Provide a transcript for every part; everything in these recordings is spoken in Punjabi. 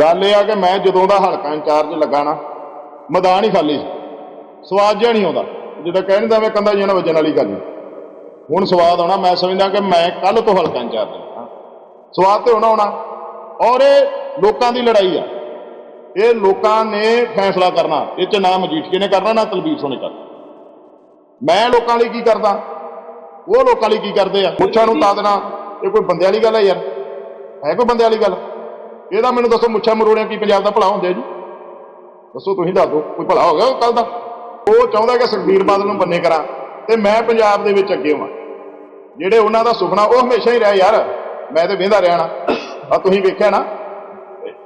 ਗੱਲ ਇਹ ਆ ਕਿ ਮੈਂ ਜਦੋਂ ਦਾ ਹਲਕਾ ਇੰਚਾਰਜ ਲੱਗਾ ਨਾ, ਮੈਦਾਨ ਹੀ ਖਾਲੀ ਸੀ। ਸਵਾਦ ਜਿਹਾ ਨਹੀਂ ਆਉਂਦਾ। ਜਿੱਦਾਂ ਕਹਿਣ ਨਹੀਂ ਮੈਂ ਕੰਦਾ ਜਿਹਨਾਂ ਵੱਜਣ ਵਾਲੀ ਗੱਲ ਹੁਣ ਸਵਾਦ ਆਉਣਾ, ਮੈਂ ਸਮਝਦਾ ਕਿ ਮੈਂ ਕੱਲ ਤੋਂ ਹਲਕਾ ਇੰਚਾਰਜ ਸਵਾਦ ਤੇ ਹੋਣਾ ਹੋਣਾ। ਔਰ ਇਹ ਲੋਕਾਂ ਦੀ ਲੜਾਈ ਆ। ਇਹ ਲੋਕਾਂ ਨੇ ਫੈਸਲਾ ਕਰਨਾ। ਇਹ ਚ ਨਾ ਮਜੀਠੀਏ ਨੇ ਕਰਨਾ, ਨਾ ਤਲਬੀਰ ਸੋ ਨੇ ਕਰਨਾ। ਮੈਂ ਲੋਕਾਂ ਲਈ ਕੀ ਕਰਦਾ? ਉਹ ਲੋਕਾਂ ਲਈ ਕੀ ਕਰਦੇ ਆ? ਪੁੱਛਾਂ ਨੂੰ ਤਾਂ ਦੇਣਾ। ਇਹ ਕੋਈ ਬੰਦੇ ਵਾਲੀ ਗੱਲ ਹੈ ਯਾਰ। ਹੈ ਕੋਈ ਬੰਦੇ ਵਾਲੀ ਗੱਲ? ਇਹਦਾ ਮੈਨੂੰ ਦੱਸੋ ਮੁੱਛਾਂ ਮਰੋੜਿਆਂ ਕੀ ਪੰਜਾਬ ਦਾ ਭਲਾ ਹੁੰਦਾ ਜੀ? ਦੱਸੋ ਤੁਸੀਂ ਦੱਸ ਦਿਓ ਕੋਈ ਭਲਾ ਹੋ ਗਿਆ ਕੱਲ ਦਾ? ਉਹ ਚਾਹੁੰਦਾ ਕਿ ਸੁਖਬੀਰ ਬਾਦਲ ਨੂੰ ਬੰਨੇ ਕਰਾਂ ਤੇ ਮੈਂ ਪੰਜਾਬ ਦੇ ਵਿੱਚ ਅੱਗੇ ਹਾਂ ਜਿਹੜੇ ਉਹਨਾਂ ਦਾ ਸੁਪਨਾ ਉਹ ਹਮੇਸ਼ਾ ਹੀ ਰਿਹਾ ਯਾਰ ਮੈਂ ਤੇ ਵੇਂਦਾ ਰਿਹਾ ਨਾ ਆ ਤੁਸੀਂ ਵੇਖਿਆ ਨਾ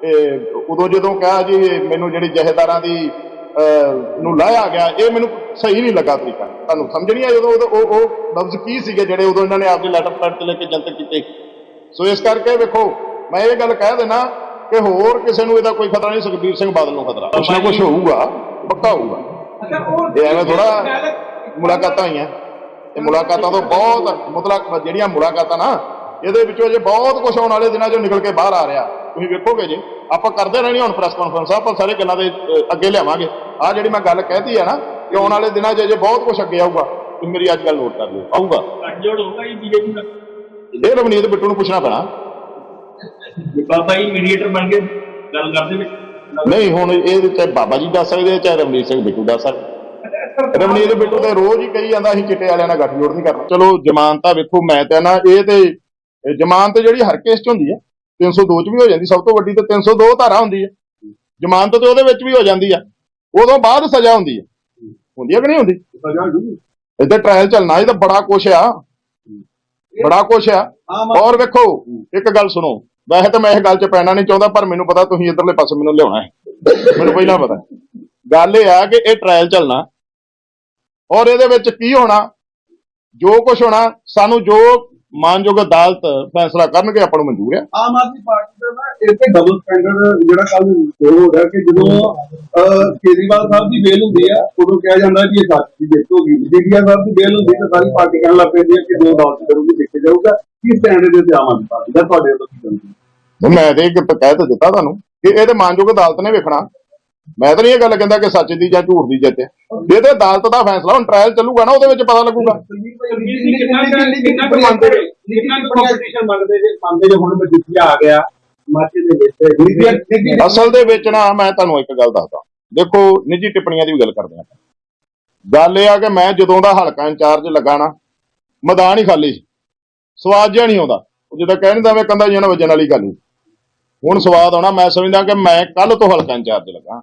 ਇਹ ਉਦੋਂ ਜਦੋਂ ਕਿਹਾ ਜੀ ਮੈਨੂੰ ਜਿਹੜੀ ਜਹੇਦਾਰਾਂ ਦੀ ਅਹ, ਨੂੰ ਲਾਇਆ ਗਿਆ ਇਹ ਮੈਨੂੰ ਸਹੀ ਨਹੀਂ ਲੱਗਾ ਤਰੀਕਾ। ਤੁਹਾਨੂੰ ਸਮਝ ਨਹੀਂ ਆਇਆ ਜਦੋਂ ਉਹ ਉਹ ਲਫ਼ਜ਼ ਕੀ ਸੀਗੇ ਜਿਹੜੇ ਉਦੋਂ ਇਹਨਾਂ ਨੇ ਆਪਦੇ ਲੈਟਰ ਪੈਡ ਤੇ ਲੈ ਕੇ ਜਨਤਕ ਕੀਤੇ? ਸੋ ਇਸ ਕਰਕੇ ਵੇਖੋ ਮੈਂ ਇਹ ਗੱਲ ਕਹਿ ਦੇਣਾ ਕਿ ਹੋਰ ਕਿਸੇ ਨੂੰ ਇਹਦਾ ਕੋਈ ਖਤਰਾ ਨਹੀਂ ਸੁਖਬੀਰ ਸਿੰਘ ਬਾਦਲ ਨੂੰ ਖਤਰਾ। ਕੁਛ ਨਾ ਕੁਛ ਹੋਊਗਾ ਪੱਕਾ ਹੋਊਗਾ। ਅੱਛਾ ਉਹ ਇਹ ਐਵੇਂ ਗੱਲ- ਮੁਲਾਕਾਤਾਂ ਹੋਈਆਂ। ਇਹ ਮੁਲਾਕਾਤਾਂ ਤੋਂ ਬਹੁਤ ਮਤਲਬ ਜਿਹੜੀਆਂ ਮੁਲਾਕਾਤਾਂ ਨਾ ਇਹਦੇ ਵਿੱਚੋਂ ਜੇ ਬਹੁਤ ਕੁਝ ਆਉਣ ਵਾਲੇ ਦਿਨਾਂ 'ਚੋਂ ਨਿਕਲ ਕੇ ਬਾਹਰ ਆ ਰਿਹਾ। ਤੁਸੀਂ ਵੇਖੋਗੇ ਜੀ ਆਪਾਂ ਕਰਦੇ ਰਹਿਣੀ ਹੁਣ ਪ੍ਰੈਸ ਕਾਨਫਰੰਸ ਆਪਾਂ ਸਾਰੇ ਗੱਲਾਂ ਦੇ ਅੱਗੇ ਲਿਆਵਾਂਗੇ। ਆ ਜਿਹੜੀ ਮੈਂ ਗੱਲ ਕਹਿਤੀ ਹੈ ਨਾ ਕਿ ਆਉਣ ਵਾਲੇ ਦਿਨਾਂ 'ਚ ਜੇ ਬਹੁਤ ਕੁਝ ਅੱਗੇ ਆਊਗਾ। ਤੁਸੀਂ ਮੇਰੀ ਅੱਜ ਗੱਲ ਨੋਟ ਕਰ ਲਿਓ। ਆਊਗਾ। ਗੱਠਜੋੜ ਹੋਊਗਾ ਜੀ ਬੀਜੇਪੀ ਦਾ। ਇਹ ਰਵਨੀਤ ਬਿੱਟੂ ਨੂੰ ਪੁੱਛਣਾ ਪੈਣਾ। ਬਾਬਾ ਜੀ ਮੀਡੀਏਟਰ ਬਣ ਕੇ ਗੱਲ ਕਰਦੇ ਵਿੱਚ ਨਹੀਂ ਹੁਣ ਇਹ ਚਾਹੇ ਬਾਬਾ ਜੀ ਦੱਸ ਸਕਦੇ ਆ, ਚਾਹੇ ਰਵਨੀਤ ਸਿੰਘ ਬਿੱਟੂ ਦੱਸ ਸਕਦੇ ਰਵਨੀਤ ਬਿੱਟੂ ਤੇ ਰੋਜ਼ ਹੀ ਕਹੀ ਜਾਂਦਾ ਅਸੀਂ ਚਿੱਟੇ ਵਾਲਿਆਂ ਨਾਲ ਗੱਠਜੋੜ ਨਹੀਂ ਕਰਨਾ। ਚਲੋ ਜ਼ਮਾਨਤਾਂ ਵੇਖੋ ਮੈਂ ਤਾਂ ਨਾ ਇਹ ਤੇ ਜ਼ਮਾਨਤ ਜਿਹੜੀ ਹਰ ਕੇਸ 'ਚ ਹੁੰਦੀ ਹੈ 302 'ਚ ਵੀ ਹੋ ਜਾਂਦੀ ਸਭ ਤੋਂ ਵੱਡੀ ਤੇ 302 ਧਾਰਾ ਹੁੰਦੀ ਹੈ ਜ਼ਮਾਨਤ ਤੇ ਉਹਦੇ ਵਿੱਚ ਵੀ ਹੋ ਜਾਂਦੀ ਆ। ਉਦੋਂ ਬਾਅਦ ਸਜ਼ਾ ਹੁੰਦੀ ਹੈ ਹੁੰਦੀ ਹੈ ਕਿ ਨਹੀਂ ਹੁੰਦੀ? ਇੱਥੇ ਟ੍ਰਾਇਲ ਚੱਲਣਾ ਇਹ ਤਾਂ ਬੜਾ ਕੁਛ ਆ। ਬੜਾ ਕੁਛ ਆ। ਔਰ ਵੇਖੋ ਇੱਕ ਗੱਲ ਸੁਣੋ। ਵੈਸੇ ਤਾਂ ਮੈਂ ਇਹ ਗੱਲ 'ਚ ਪੈਣਾ ਨਹੀਂ ਚਾਹੁੰਦਾ, ਪਰ ਮੈਨੂੰ ਪਤਾ ਤੁਸੀਂ ਇਧਰਲੇ ਪਾਸੇ ਮੈਨੂੰ ਲਿਆਉਣਾ ਹੈ। ਮੈਨੂੰ ਪਹਿਲਾਂ ਪਤਾ ਗੱਲ ਇਹ ਆ ਕਿ ਇਹ ਟ੍ਰਾਇਲ ਚੱਲਣਾ ਔਰ ਇਹਦੇ ਵਿੱਚ ਕੀ ਹੋਣਾ, ਜੋ ਕੁਝ ਹੋਣਾ, ਸਾਨੂੰ ਜੋ ਮਾਨਯੋਗ ਅਦਾਲਤ ਫੈਸਲਾ ਕਰਨਗੇ ਆਪਾਂ ਨੂੰ ਮਨਜ਼ੂਰ ਹੈ ਆਮ ਆਦਮੀ ਪਾਰਟੀ ਦਾ ਨਾ ਇਹ ਤੇ ਡਬਲ ਸਟੈਂਡਰਡ ਜਿਹੜਾ ਕੱਲ ਹੋ ਰਿਹਾ ਕਿ ਜਦੋਂ ਕੇਜਰੀਵਾਲ ਸਾਹਿਬ ਦੀ ਬੇਲ ਹੁੰਦੀ ਆ ਉਦੋਂ ਕਿਹਾ ਜਾਂਦਾ ਕਿ ਇਹ ਸੱਚ ਦੀ ਜਿੱਤ ਹੋ ਗਈ। ਜੀਡੀਆ ਸਾਹਿਬ ਦੀ ਬੇਲ ਹੁੰਦੀ ਤਾਂ ਸਾਰੀ ਪਾਰਟੀ ਕਹਿਣ ਲੱਗ ਪੈਂਦੀ ਹੈ ਕਿ ਜੋ ਅਦਾਲਤ ਕਰੂਗੀ ਦੇਖਿਆ ਜਾਊਗਾ। ਕੀ ਸਟੈਂਡ ਦੇ ਤੇ ਆਮ ਆਦਮੀ ਪਾਰਟੀ ਦਾ? ਤੁਹਾਡੇ ਵੱਲੋਂ ਕੀ ਕਹਿੰਦੇ? ਮੈਂ ਤੇ ਇੱਕ ਕਹਿ ਤਾਂ ਦਿੱਤਾ ਤੁਹਾਨੂੰ ਕਿ ਇਹ ਤੇ ਮਾਨਯੋਗ ਅਦਾਲਤ ਨੇ ਵੇਖਣਾ। ਮੈਂ ਤਾਂ ਨਹੀਂ ਇਹ ਗੱਲ ਕਹਿੰਦਾ ਕਿ ਸੱਚ ਦੀ ਜਾਂ ਝੂਠ ਦੀ ਜਿੱਤ ਹੈ। ਇਹ ਤੇ ਅਦਾਲਤ ਦਾ ਫੈਸਲਾ ਹੁਣ ਟ੍ਰਾਇਲ ਚੱਲੂਗਾ ਨਾ, ਉਹਦੇ ਵਿੱਚ ਪਤਾ ਲੱਗੂਗਾ। ਅਸਲ ਦੇ ਵਿੱਚ ਨਾ, ਮੈਂ ਤੁਹਾਨੂੰ ਇੱਕ ਗੱਲ ਦੱਸਦਾ। ਦੇਖੋ, ਨਿੱਜੀ ਟਿੱਪਣੀਆਂ ਦੀ ਵੀ ਗੱਲ ਕਰਦੇ ਆਪਾਂ ਗੱਲ ਇਹ ਆ ਕਿ ਮੈਂ ਜਦੋਂ ਦਾ ਹਲਕਾ ਇੰਚਾਰਜ ਲੱਗਾ ਨਾ, ਮੈਦਾਨ ਹੀ ਖਾਲੀ ਸੀ। ਸਵਾਦ ਜਿਹਾ ਨਹੀਂ ਆਉਂਦਾ। ਉਹ ਜਿੱਦਾਂ ਕਹਿ ਨਹੀਂ ਮੈਂ ਕੰਦਾ ਜਿਹਨਾਂ ਵਜਣ ਵਾਲੀ ਗੱਲ ਹੁਣ ਸਵਾਦ ਆਉਣਾ, ਮੈਂ ਸਮਝਦਾ ਕਿ ਮੈਂ ਕੱਲ ਤੋਂ ਹਲਕਾ ਇੰਚਾਰਜ ਲੱਗਾ।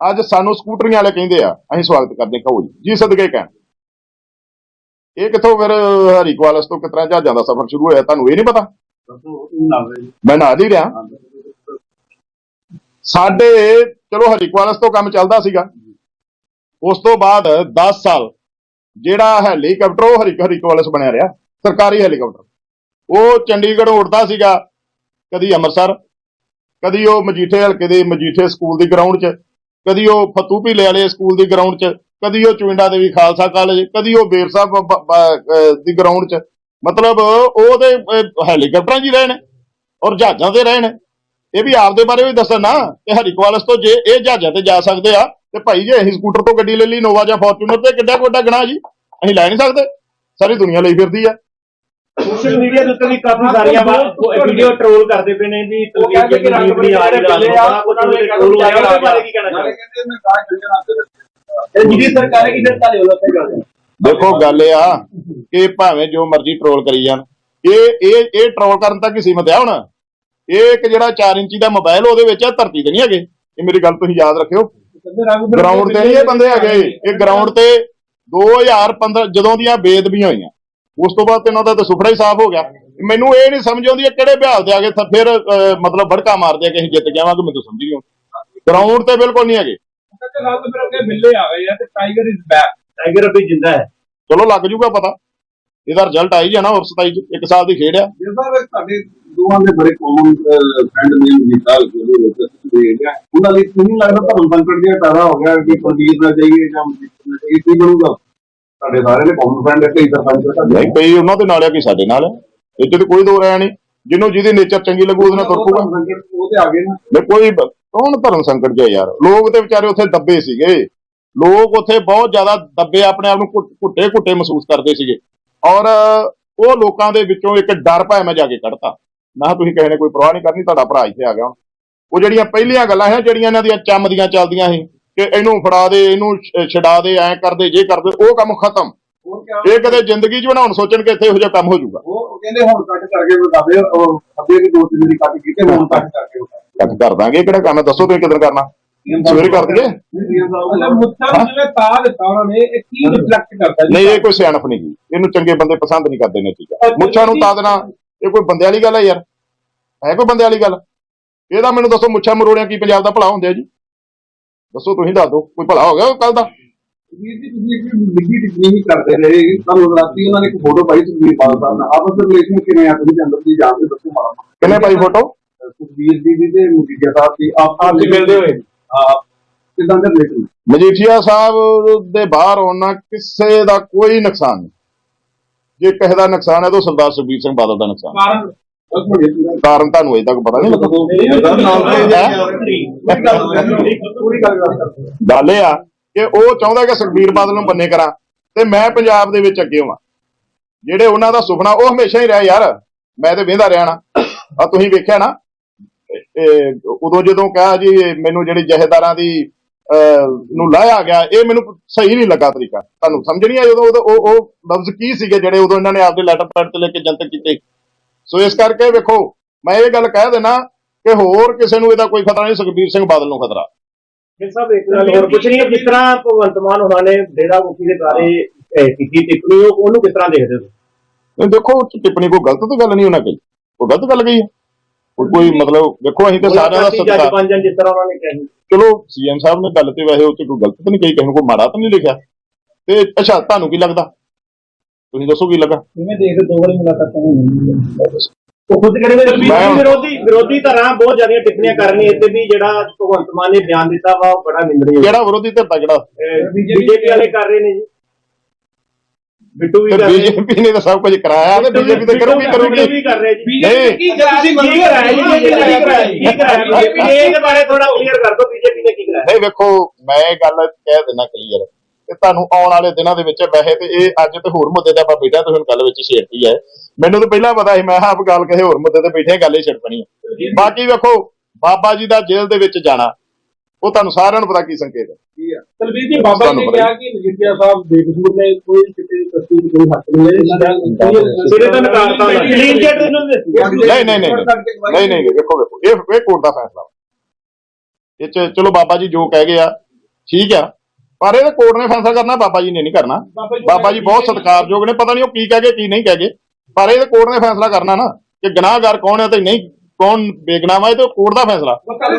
ਅੱਜ ਸਾਨੂੰ ਸਕੂਟਰੀਆਂ ਵਾਲੇ ਕਹਿੰਦੇ ਆ, ਅਸੀਂ ਸਵਾਗਤ ਕਰਦੇ ਕਹੋ ਜੀ ਜੀ ਸਦਕੇ ਕਹਿਣ। ਇਹ ਕਿੱਥੋਂ ਫਿਰ ਹਰੀਕਵਾਲਸ ਤੋਂ ਕਿਤਨਾ ਜਹਾਜ਼ਾਂ ਦਾ ਸਫ਼ਰ ਸ਼ੁਰੂ ਹੋਇਆ, ਤੁਹਾਨੂੰ ਇਹ ਨਹੀਂ ਪਤਾ? ਮੈਂ ਨਾ ਹੀ ਰਿਹਾ। ਸਾਡੇ, ਚਲੋ ਹਰੀਕਵਾਲਸ ਤੋਂ ਕੰਮ ਚੱਲਦਾ ਸੀਗਾ। ਉਸ ਤੋਂ ਬਾਅਦ 10 ਸਾਲ, ਜਿਹੜਾ ਹੈਲੀਕਾਪਟਰ, ਉਹ ਹਰੀ ਹਰੀਕਵਾਲਸ ਬਣਿਆ ਰਿਹਾ, ਸਰਕਾਰੀ ਹੈਲੀਕਾਪਟਰ। ਉਹ ਚੰਡੀਗੜ੍ਹ ਉੱਡਦਾ ਸੀਗਾ, ਕਦੀ ਅੰਮ੍ਰਿਤਸਰ, ਕਦੀ ਉਹ ਮਜੀਠੇ ਹਲਕੇ ਦੇ ਮਜੀਠੇ ਸਕੂਲ ਦੀ ਗਰਾਊਂਡ 'ਚ। ਕਦੀ ਉਹ ਫਤੂ ਫਤੂਪੀਲੇ ਵਾਲੇ ਸਕੂਲ ਦੀ ਗਰਾਊਂਡ 'ਚ, ਕਦੀ ਉਹ ਚੁਇੰਡਾ ਦੇਵੀ ਖਾਲਸਾ ਕਾਲਜ ਕਦੀ ਉਹ ਬੇਰ ਸਾਹਿਬ ਦੀ ਗਰਾਊਂਡ 'ਚ। ਮਤਲਬ ਉਹਦੇ ਹੈਲੀਕਾਪਟਰਾਂ 'ਚ ਹੀ ਰਹੇ ਔਰ ਜਹਾਜ਼ਾਂ ਤੇ ਰਹਿਣ। ਇਹ ਵੀ ਆਪਦੇ ਬਾਰੇ ਵੀ ਦੱਸਣ ਨਾ, ਕਿ ਹਰੀਕਵਾਲਸ ਤੋਂ ਜੇ ਇਹ ਜਹਾਜ਼ਾਂ ਤੇ ਜਾ ਸਕਦੇ ਆ, ਤੇ ਭਾਈ ਜੇ ਅਸੀਂ ਸਕੂਟਰ ਤੋਂ ਗੱਡੀ ਲੈ ਲਈ ਨੋਵਾ ਜਾਂ ਫੋਰਚੂਨਰ ਤੇ ਕਿੱਡਾ ਵੱਡਾ ਗਣਾ ਜੀ? ਅਸੀਂ ਲੈ ਨਹੀਂ ਸਕਦੇ। ਸਾਰੀ ਦੁਨੀਆ ਲਈ ਫਿਰਦੀ ਆ। ਸੋਸ਼ਲ ਮੀਡੀਆ ਦੇ ਉੱਤੇ ਵੀ ਕਾਫੀ ਸਾਰੀਆਂ ਵੀਡੀਓ ਟ੍ਰੋਲ ਕਰਦੇ ਪਏ ਨੇ ਵੀ ਤਲਵੀਰ ਜੀ ਦੀ ਨਹੀਂ ਆ ਰਹੀ ਗੱਲ ਕੁਝ ਉਹਦੇ ਟ੍ਰੋਲ ਹੋ ਰਿਹਾ ਉਹਦੇ ਬਾਰੇ ਕੀ ਕਹਿਣਾ ਚਾਹੁੰਦੇ ਕਹਿੰਦੇ ਮੈਂ ਕਾਹ ਚੱਲਣਾ ਇਹ ਜਿਹੜੀ ਸਰਕਾਰ ਹੈ ਕਿਧਰ ਤੁਹਾਡੇ ਵੱਲੋਂ ਸਹੀ ਗੱਲ? ਹੈ ਦੇਖੋ ਗੱਲ ਇਹ ਆ ਕਿ ਭਾਵੇਂ ਜੋ ਮਰਜ਼ੀ ਟਰੋਲ ਕਰੀ ਜਾਣ। ਇਹ ਇਹ ਇਹ ਟਰੋਲ ਕਰਨ ਤੱਕ ਹੀ ਸੀਮਤ ਆ ਹੁਣ? ਇਹ ਇੱਕ ਜਿਹੜਾ 4 ਇੰਚੀ ਦਾ ਮੋਬਾਈਲ ਉਹਦੇ ਵਿੱਚ ਆ ਧਰਤੀ ਤੇ ਨਹੀਂ ਹੈਗੇ। ਇਹ ਮੇਰੀ ਗੱਲ ਤੁਸੀਂ ਯਾਦ ਰੱਖਿਓ। ਗਰਾਊਂਡ ਤੇ ਨਹੀਂ ਇਹ ਬੰਦੇ ਹੈਗੇ। ਇਹ ਗਰਾਊਂਡ ਤੇ 2015 ਜਦੋਂ ਦੀਆਂ ਬੇਦਬੀਆਂ ਹੋਈਆਂ। ਉਸ ਤੋਂ ਬਾਅਦ ਤੇ ਇਹਨਾਂ ਦਾ ਤਾਂ ਸੁਪਨਾ ਹੀ ਸਾਫ਼ ਹੋ ਗਿਆ। ਮੈਨੂੰ ਇਹ ਨਹੀਂ ਸਮਝ ਆਉਂਦੀ ਕਿਹੜੇ ਬਿਹਾਰ ਦੇ ਆ ਤਾਂ ਫਿਰ ਮਤਲਬ ਭੜਕਾ ਮਾਰਦੇ ਆ ਕਿ ਅਸੀਂ ਜਿੱਤ ਜਾਵਾਂਗੇ ਮੈਨੂੰ ਸਮਝ ਨਹੀਂ ਆਉਂਦੀ। ਗਰਾਊਂਡ ਤੇ ਬਿਲਕੁਲ ਨਹੀਂ ਹੈਗੇ। ਤੇ ਨਾਲ ਫਿਰ ਅੱਗੇ ਮਿਲੇ ਆ ਗਏ ਆ ਤੇ ਟਾਈਗਰ ਇਜ਼ ਬੈਕ ਟਾਈਗਰ ਅਭੀ ਜਿੰਦਾ ਹੈ। ਚਲੋ ਲੱਗ ਜੂਗਾ ਪਤਾ। ਇਹਦਾ ਰਿਜ਼ਲਟ ਆਈ ਜਾਣਾ ਹੋਰ 27 ਚ ਇੱਕ ਸਾਲ ਦੀ ਖੇਡ ਆ। ਸਾਡੇ ਦੋਵਾਂ ਦੇ ਬੜੇ ਕਾਮਨ ਫਰੈਂਡ ਨੇ ਦੇ ਗਿਆ ਉਹਨਾਂ ਲਈ ਨਹੀਂ ਲੱਗਦਾ ਧਰਮ ਸੰਕਟ ਜਿਹਾ ਪੈਦਾ ਹੋ ਗਿਆ ਕਿ ਜਾਂ ਜਾਈਏ ਕੀ ਬਣੂਗਾ ਸਾਡੇ ਸਾਰੇ ਨੇ ਕਾਮਨ ਫਰੈਂਡ ਹੈ ਕਈ ਸਰਪੰਚ ਸਾਡੇ ਨਹੀਂ ਕਈ ਉਹਨਾਂ ਦੇ ਨਾਲ ਆ ਕਿ ਸਾਡੇ ਨਾਲ? ਆ 'ਚ ਤਾਂ ਕੋਈ ਦੋ ਰਾਇ ਨਹੀਂ। ਜਿਹਨੂੰ ਜਿਹਦੀ ਨੇਚਰ ਚੰਗੀ ਲੱਗੂ ਉਹਦੇ ਨਾਲ ਤੇ ਨਾ। ਨਹੀਂ ਕੋਈ ਕੌਣ ਧਰਮ ਸੰਕਟ ਜਿਹਾ ਯਾਰ? ਲੋਕ ਤੇ ਵਿਚਾਰੇ ਉੱਥੇ ਦੱਬੇ ਸੀਗੇ। ਲੋਕ ਉੱਥੇ ਬਹੁਤ ਜ਼ਿਆਦਾ ਦੱਬੇ ਆਪਣੇ ਆਪ ਨੂੰ ਘੁੱਟੇ ਘੁੱਟੇ ਮਹਿਸੂਸ ਕਰਦੇ ਸੀਗੇ। ਔਰ ਉਹ ਲੋਕਾਂ ਦੇ ਵਿੱਚੋਂ ਇੱਕ ਡਰ ਭਾਵੇਂ ਮੈਂ ਜਾ ਕੇ ਕੱਢਤਾ। ਕਿਹਾ ਤੁਸੀਂ ਕਿਸੇ ਨੇ ਕੋਈ ਪਰਵਾਹ ਨਹੀਂ ਕਰਨੀ ਤੁਹਾਡਾ ਭਰਾ ਇੱਥੇ ਆ ਗਿਆ ਉਹ ਜਿਹੜੀਆਂ ਪਹਿਲੀਆਂ ਗੱਲਾਂ ਹੈ ਜਿਹੜੀਆਂ ਇਹਨਾਂ ਦੀਆਂ ਚੰਮਦੀਆਂ ਚੱਲਦੀਆਂ ਸੀ ਕਿ ਇਹਨੂੰ ਫੜਾ ਦੇ ਇਹਨੂੰ ਛਡਾ ਦੇ ਐਂ ਕਰਦੇ ਜੇ ਕਰਦੇ ਉਹ ਕੰਮ ਖਤਮ। ਇਹ ਕਦੇ ਜ਼ਿੰਦਗੀ 'ਚ ਬਣਾਉਣ ਸੋਚਣ ਕਿ ਇੱਥੇ ਇਹੋ ਜਿਹਾ ਕੰਮ ਹੋ ਜਾਊਗਾ। ਉਹ ਕਹਿੰਦੇ ਹੁਣ ਕੱਟ ਕਰਕੇ ਬਤਾਵੇ ਉਹ ਅੱਗੇ ਦੀ ਦੋ ਤਿੰਨ ਦੀ ਕੱਟ ਕੀਤੇ ਹੁਣ ਕੱਟ ਕਰਕੇ ਕੱਟ ਕਰ ਦਾਂਗੇ ਕਿਹੜਾ ਕੰਮ ਹੈ? ਦੱਸੋ ਤੁਸੀਂ ਕਿਦਾਂ ਕਰਨਾ। ਸਵੇਰੇ ਕਰ ਦਈਏ। ਮਤਲਬ ਮੁੱਛਾਂ ਨੂੰ ਜਿਵੇਂ ਤਾ ਦਿੱਤਾ ਉਹਨਾਂ ਨੇ ਇਹ ਕੀ ਰਿਫਲੈਕਟ ਕਰਦਾ ਜੀ? ਨਹੀਂ ਇਹ ਕੋਈ ਸਿਆਣਪ ਨਹੀਂ ਗੀ ਇਹਨੂੰ ਚੰਗੇ ਬੰਦੇ ਪਸੰਦ ਨਹੀਂ ਕਰਦੇ ਨੇ ਚੀਜ਼ਾਂ। ਮੁੱਛਾਂ ਨੂੰ ਤਾਂ ਦੇਣਾ ਇਹ ਕੋਈ ਬੰਦੇ ਵਾਲੀ ਗੱਲ ਹੈ ਯਾਰ। ਹੈ ਕੋਈ ਬੰਦੇ ਵਾਲੀ ਗੱਲ? ਇਹਦਾ ਮੈਨੂੰ ਦੱਸੋ ਮੁੱਛਾਂ ਮਰੋੜਿਆਂ ਕੀ ਪੰਜਾਬ ਦਾ ਭਲਾ ਹੁੰਦੇ ਆ ਜੀ? ਦੱਸੋ ਤੁਸੀਂ ਦੱਸ ਦਿਓ ਕੋਈ ਭਲਾ ਹੋ ਗਿਆ ਕੱਲ ਦਾ? ਵੀਰ ਜੀ ਤੁਸੀਂ ਇੱਕ ਨਿੱਜੀ ਟਿੱਪਣੀ ਵੀ ਕਰਦੇ ਰਹੇ ਤੁਹਾਨੂੰ ਰਾਤੀ ਉਹਨਾਂ ਨੇ ਇੱਕ ਫੋਟੋ ਪਾਈ ਸੁਖਬੀਰ ਬਾਦਲ ਸਾਹਿਬ ਨਾਲ। ਆਪਸ ਵਿੱਚ ਰਿਲੇਸ਼ਨ ਕਿਵੇਂ ਆ ਤੁਸੀਂ ਜੰਦਰ ਦੀ ਜਾਣ ਦੇ ਦੱਸੋ ਮਾਰਾ ਕਿੰਨੇ ਪਾਈ ਫੋਟੋ ਸੁਖਬੀਰ ਜੀ ਦੀ ਤੇ ਮੁਖੀਆ ਸਾਹਿਬ ਦੀ। ਆਪ ਆਪਸੀ ਮਿਲਦੇ ਹੋਏ? ਆਪ ਕਿਦਾਂ ਦੇ ਰਿਲੇਸ਼ਨ ਮਜੀਠੀਆ ਸਾਹਿਬ ਦੇ ਬਾਹਰ ਆਉਣ ਨਾਲ ਕਿਸੇ ਦਾ ਕੋਈ ਨੁਕਸਾਨ ਨਹੀਂ। ਜੇ ਕਿਸੇ ਦਾ ਨੁਕਸਾਨ ਹੈ ਤਾਂ ਸਰਦਾਰ ਸੁਖਬੀਰ ਸਿੰਘ ਬਾਦਲ ਦਾ ਨੁਕਸਾਨ ਹੈ। ਕਾਰਨ? ਕਾਰਨ ਤੁਹਾਨੂੰ ਅਜੇ ਤੱਕ ਪਤਾ ਨਹੀਂ ਲੱਗਾ ਪੂਰੀ ਗੱਲ ਇਹ ਆ ਕਿ ਉਹ ਚਾਹੁੰਦਾ ਕਿ ਸੁਖਬੀਰ ਬਾਦਲ ਨੂੰ ਬੰਨੇ ਕਰਾਂ ਤੇ ਮੈਂ ਪੰਜਾਬ ਦੇ ਵਿੱਚ ਅੱਗੇ ਹੋਵਾਂ। ਜਿਹੜੇ ਉਹਨਾਂ ਦਾ ਸੁਪਨਾ ਉਹ ਹਮੇਸ਼ਾ ਹੀ ਰਿਹਾ ਯਾਰ ਮੈਂ ਤੇ ਵੇਂਦਾ ਰਿਹਾ ਨਾ। ਆ ਤੁਸੀਂ ਵੇਖਿਆ ਨਾ ਉਦੋਂ ਜਦੋਂ ਕਿਹਾ ਜੀ ਮੈਨੂੰ ਜਿਹੜੀ ਜਹੇਦਾਰਾਂ ਦੀ ਅਹ, ਨੂੰ ਲਾਇਆ ਗਿਆ ਇਹ ਮੈਨੂੰ ਸਹੀ ਨਹੀਂ ਲੱਗਾ ਤਰੀਕਾ। ਤੁਹਾਨੂੰ ਸਮਝ ਨਹੀਂ ਉਦੋਂ ਉਦੋਂ ਉਹ ਉਹ ਲਫ਼ਜ਼ ਕੀ ਸੀਗੇ ਜਿਹੜੇ ਉਦੋਂ ਇਹਨਾਂ ਨੇ ਆਪਦੇ ਲੈਟਰ ਪੈਡ ਤੇ ਲੈ ਕੇ ਜਨਤਕ ਕੀਤੇ? ਸੋ ਇਸ ਕਰਕੇ ਵੇਖੋ ਮੈਂ ਇਹ ਗੱਲ ਕਹਿ ਦੇਣਾ ਕਿ ਹੋਰ ਕਿਸੇ ਨੂੰ ਇਹਦਾ ਕੋਈ ਖਤਰਾ ਨਹੀਂ ਸੁਖਬੀਰ ਸਿੰਘ ਬਾਦਲ ਨੂੰ ਖਤਰਾ। ਇਹ ਸਭ ਇੱਕ ਗੱਲ ਹੋਰ ਪੁੱਛ ਰਹੀ ਹੈ ਜਿਸ ਤਰ੍ਹਾਂ ਭਗਵੰਤ ਮਾਨ ਉਹਨਾਂ ਨੇ ਡੇਰਾ ਮੁਖੀ ਦੇ ਬਾਰੇ ਕੀਤੀ ਟਿੱਪਣੀ ਉਹ ਉਹਨੂੰ ਕਿਸ ਤਰ੍ਹਾਂ ਦੇਖਦੇ ਹੋ ਇਹ ਦੇਖੋ ਟਿੱਪਣੀ ਕੋਈ ਗਲਤ ਤਾਂ ਗੱਲ ਨਹੀਂ ਉਹਨਾਂ ਕਹੀ। ਕੋਈ ਗਲਤ ਗੱਲ ਕਹੀ ਹੈ? ਕੋਈ ਕੋਈ ਮਤਲਬ ਦੇਖੋ ਅਸੀਂ ਤਾਂ ਸਾਰਿਆਂ ਦਾ ਜੱਜ ਸਤਿਕਾਰ ਪੰਜਨ ਜਿਸ ਤਰ੍ਹਾਂ ਉਹਨਾਂ ਨੇ ਕਹੀ ਚਲੋ ਸੀਐਮ ਸਾਹਿਬ ਨੇ ਗੱਲ ਤੇ ਵੈਸੇ ਉਹ 'ਚ ਕੋਈ ਗਲਤ ਤਾਂ ਨਹੀਂ ਕਹੀ ਕਿਸੇ ਨੂੰ ਕੋਈ ਮਾੜਾ ਤਾਂ ਨਹੀਂ ਲਿਖਿਆ। ਤੇ ਅੱਛਾ ਤੁਹਾਨੂੰ ਕੀ ਲੱਗਦਾ? ਤੁਸੀਂ ਦੱਸੋ ਕੀ ਲੱਗਾ? ਕਿਵੇਂ ਦੇਖਦੇ ਦੋ ਵਾਰੀ ਮੁਲਾਕਾਤਾਂ ਹੋਈਆਂ ਉਹ ਖੁਦ ਕਹਿੰਦੇ ਮੈਂ- ਵਿਰੋਧੀ ਵਿਰੋਧੀ ਧਿਰਾਂ ਬਹੁਤ ਜ਼ਿਆਦੀਆਂ ਟਿੱਪਣੀਆਂ ਕਰਨੀਆਂ ਇੱਥੇ ਵੀ ਜਿਹੜਾ ਭਗਵੰਤ ਮਾਨ ਨੇ ਬਿਆਨ ਦਿੱਤਾ ਵਾ ਉਹ ਬੜਾ ਨਿੰਦਣੀय ਕਿਹੜਾ ਵਿਰੋਧੀ ਧਿਰ ਦਾ ਜਿਹੜਾ ਬੀਜੇਪੀ ਵਾਲੇ ਕਰ ਰਹੇ ਨੇ ਜੀ। ਬਿੱਟੂ ਵੀ ਤੇ ਕਰ ਰਹੇ ਬੀਜੇਪੀ ਨੇ ਤਾਂ ਸਭ ਕੁਝ ਕਰਾਇਆ। ਤੇ ਬੀਜੇਪੀ ਤਾਂ ਕਰੂਗੀ ਕਰੂਗੀ। ਵੀ ਕਰ ਰਹੇ ਜੀ। ਨਹੀਂ। ਕੀ ਤੁਸੀਂ ਕੀ ਕਰਾਇਆ ਜੀ ਕੀ ਕਰਾਇਆ ਕੀ ਕਰਾਇਆ ਬੀਜੇਪੀ ਨੇ ਇਹਦੇ ਬਾਰੇ ਥੋੜਾ ਕਲੀਅਰ ਕਰ ਦਿਓ ਬੀਜੇਪੀ ਨੇ ਕੀ ਕਰਾਇਆ। ਨਹੀਂ ਵੇਖੋ ਮੈਂ ਇਹ ਗੱਲ ਕਹਿ ਦੇਣਾ ਕਲੀਅਰ ਤੇ ਤੁਹਾਨੂੰ ਆਉਣ ਵਾਲੇ ਦਿਨਾਂ ਦੇ ਵਿੱਚ ਵੈਸੇ ਤੇ ਇਹ ਅੱਜ ਤੇ ਹੋਰ ਮੁੱਦੇ ਤੇ ਆਪਾਂ ਬੈਠਾ ਤੁਸੀਂ ਗੱਲ ਵਿੱਚ ਛੇੜਤੀ ਹੈ। ਮੈਨੂੰ ਤਾਂ ਪਹਿਲਾਂ ਪਤਾ ਸੀ ਮੈਂ ਆਪ ਗੱਲ ਕਿਸੇ ਹੋਰ ਮੁੱਦੇ ਤੇ ਬੈਠੇ ਗੱਲ ਹੀ ਛਿੜਪਣੀ ਹੈ। ਬਾਕੀ ਵੇਖੋ ਬਾਬਾ ਜੀ ਦਾ ਜੇਲ੍ਹ ਦੇ ਵਿੱਚ ਜਾਣਾ ਉਹ ਤੁਹਾਨੂੰ ਸਾਰਿਆਂ ਨੂੰ ਪਤਾ ਕੀ ਸੰਕੇਤ ਹੈ। ਕੀ ਆ? ਤਲਵੀਰ ਜੀ ਬਾਬਾ ਜੀ ਨੇ ਕਿਹਾ ਕਿ ਮਜੀਠੀਆ ਸਾਹਿਬ ਬੇਕਸੂਰ ਨੇ ਕੋਈ ਕਿਸੇ ਦੀ ਤਸਦੀਕ ਕੋਈ ਹੱਕ ਨਹੀਂ ਹੈ ਸਿਰੇ ਤੋਂ ਨਕਾਰਤਾ ਕਲੀਨ ਨੇ ਨਹੀਂ ਨਹੀਂ ਨਹੀਂ ਨਹੀਂ ਨਹੀਂ ਵੇਖੋ ਵੇਖੋ ਇਹ ਇਹ ਕੋਰਟ ਦਾ ਫੈਸਲਾ। ਵਾ। ਇਹ ਚ ਚਲੋ ਬਾਬਾ ਜੀ ਜੋ ਕਹਿ ਗਏ ਆ ਠੀਕ ਆ। ਪਰ ਇਹ ਕੋਰਟ ਨੇ ਫੈਸਲਾ ਕਰਨਾ ਬਾਬਾ ਜੀ ਨੇ ਨਹੀਂ ਕਰਨਾ। ਬਾਬਾ ਜੀ ਬਹੁਤ ਸਤਿਕਾਰਯੋਗ ਨੇ ਪਤਾ ਨਹੀਂ ਉਹ ਕੀ ਕਹਿ ਗਏ ਕੀ ਨਹੀਂ ਕਹਿ ਗਏ। ਪਰ ਇਹ ਕੋਰਟ ਨੇ ਫੈਸਲਾ ਕਰਨਾ ਨਾ ਕਿ ਗੁਨਾਹਗਾਰ ਕੌਣ ਹੈ ਤੇ ਨਹੀਂ ਕੌਣ ਬੇਗਨਾਹ ਹੈ ਇਹ ਤਾਂ ਕੋਰਟ ਦਾ ਫੈਸਲਾ।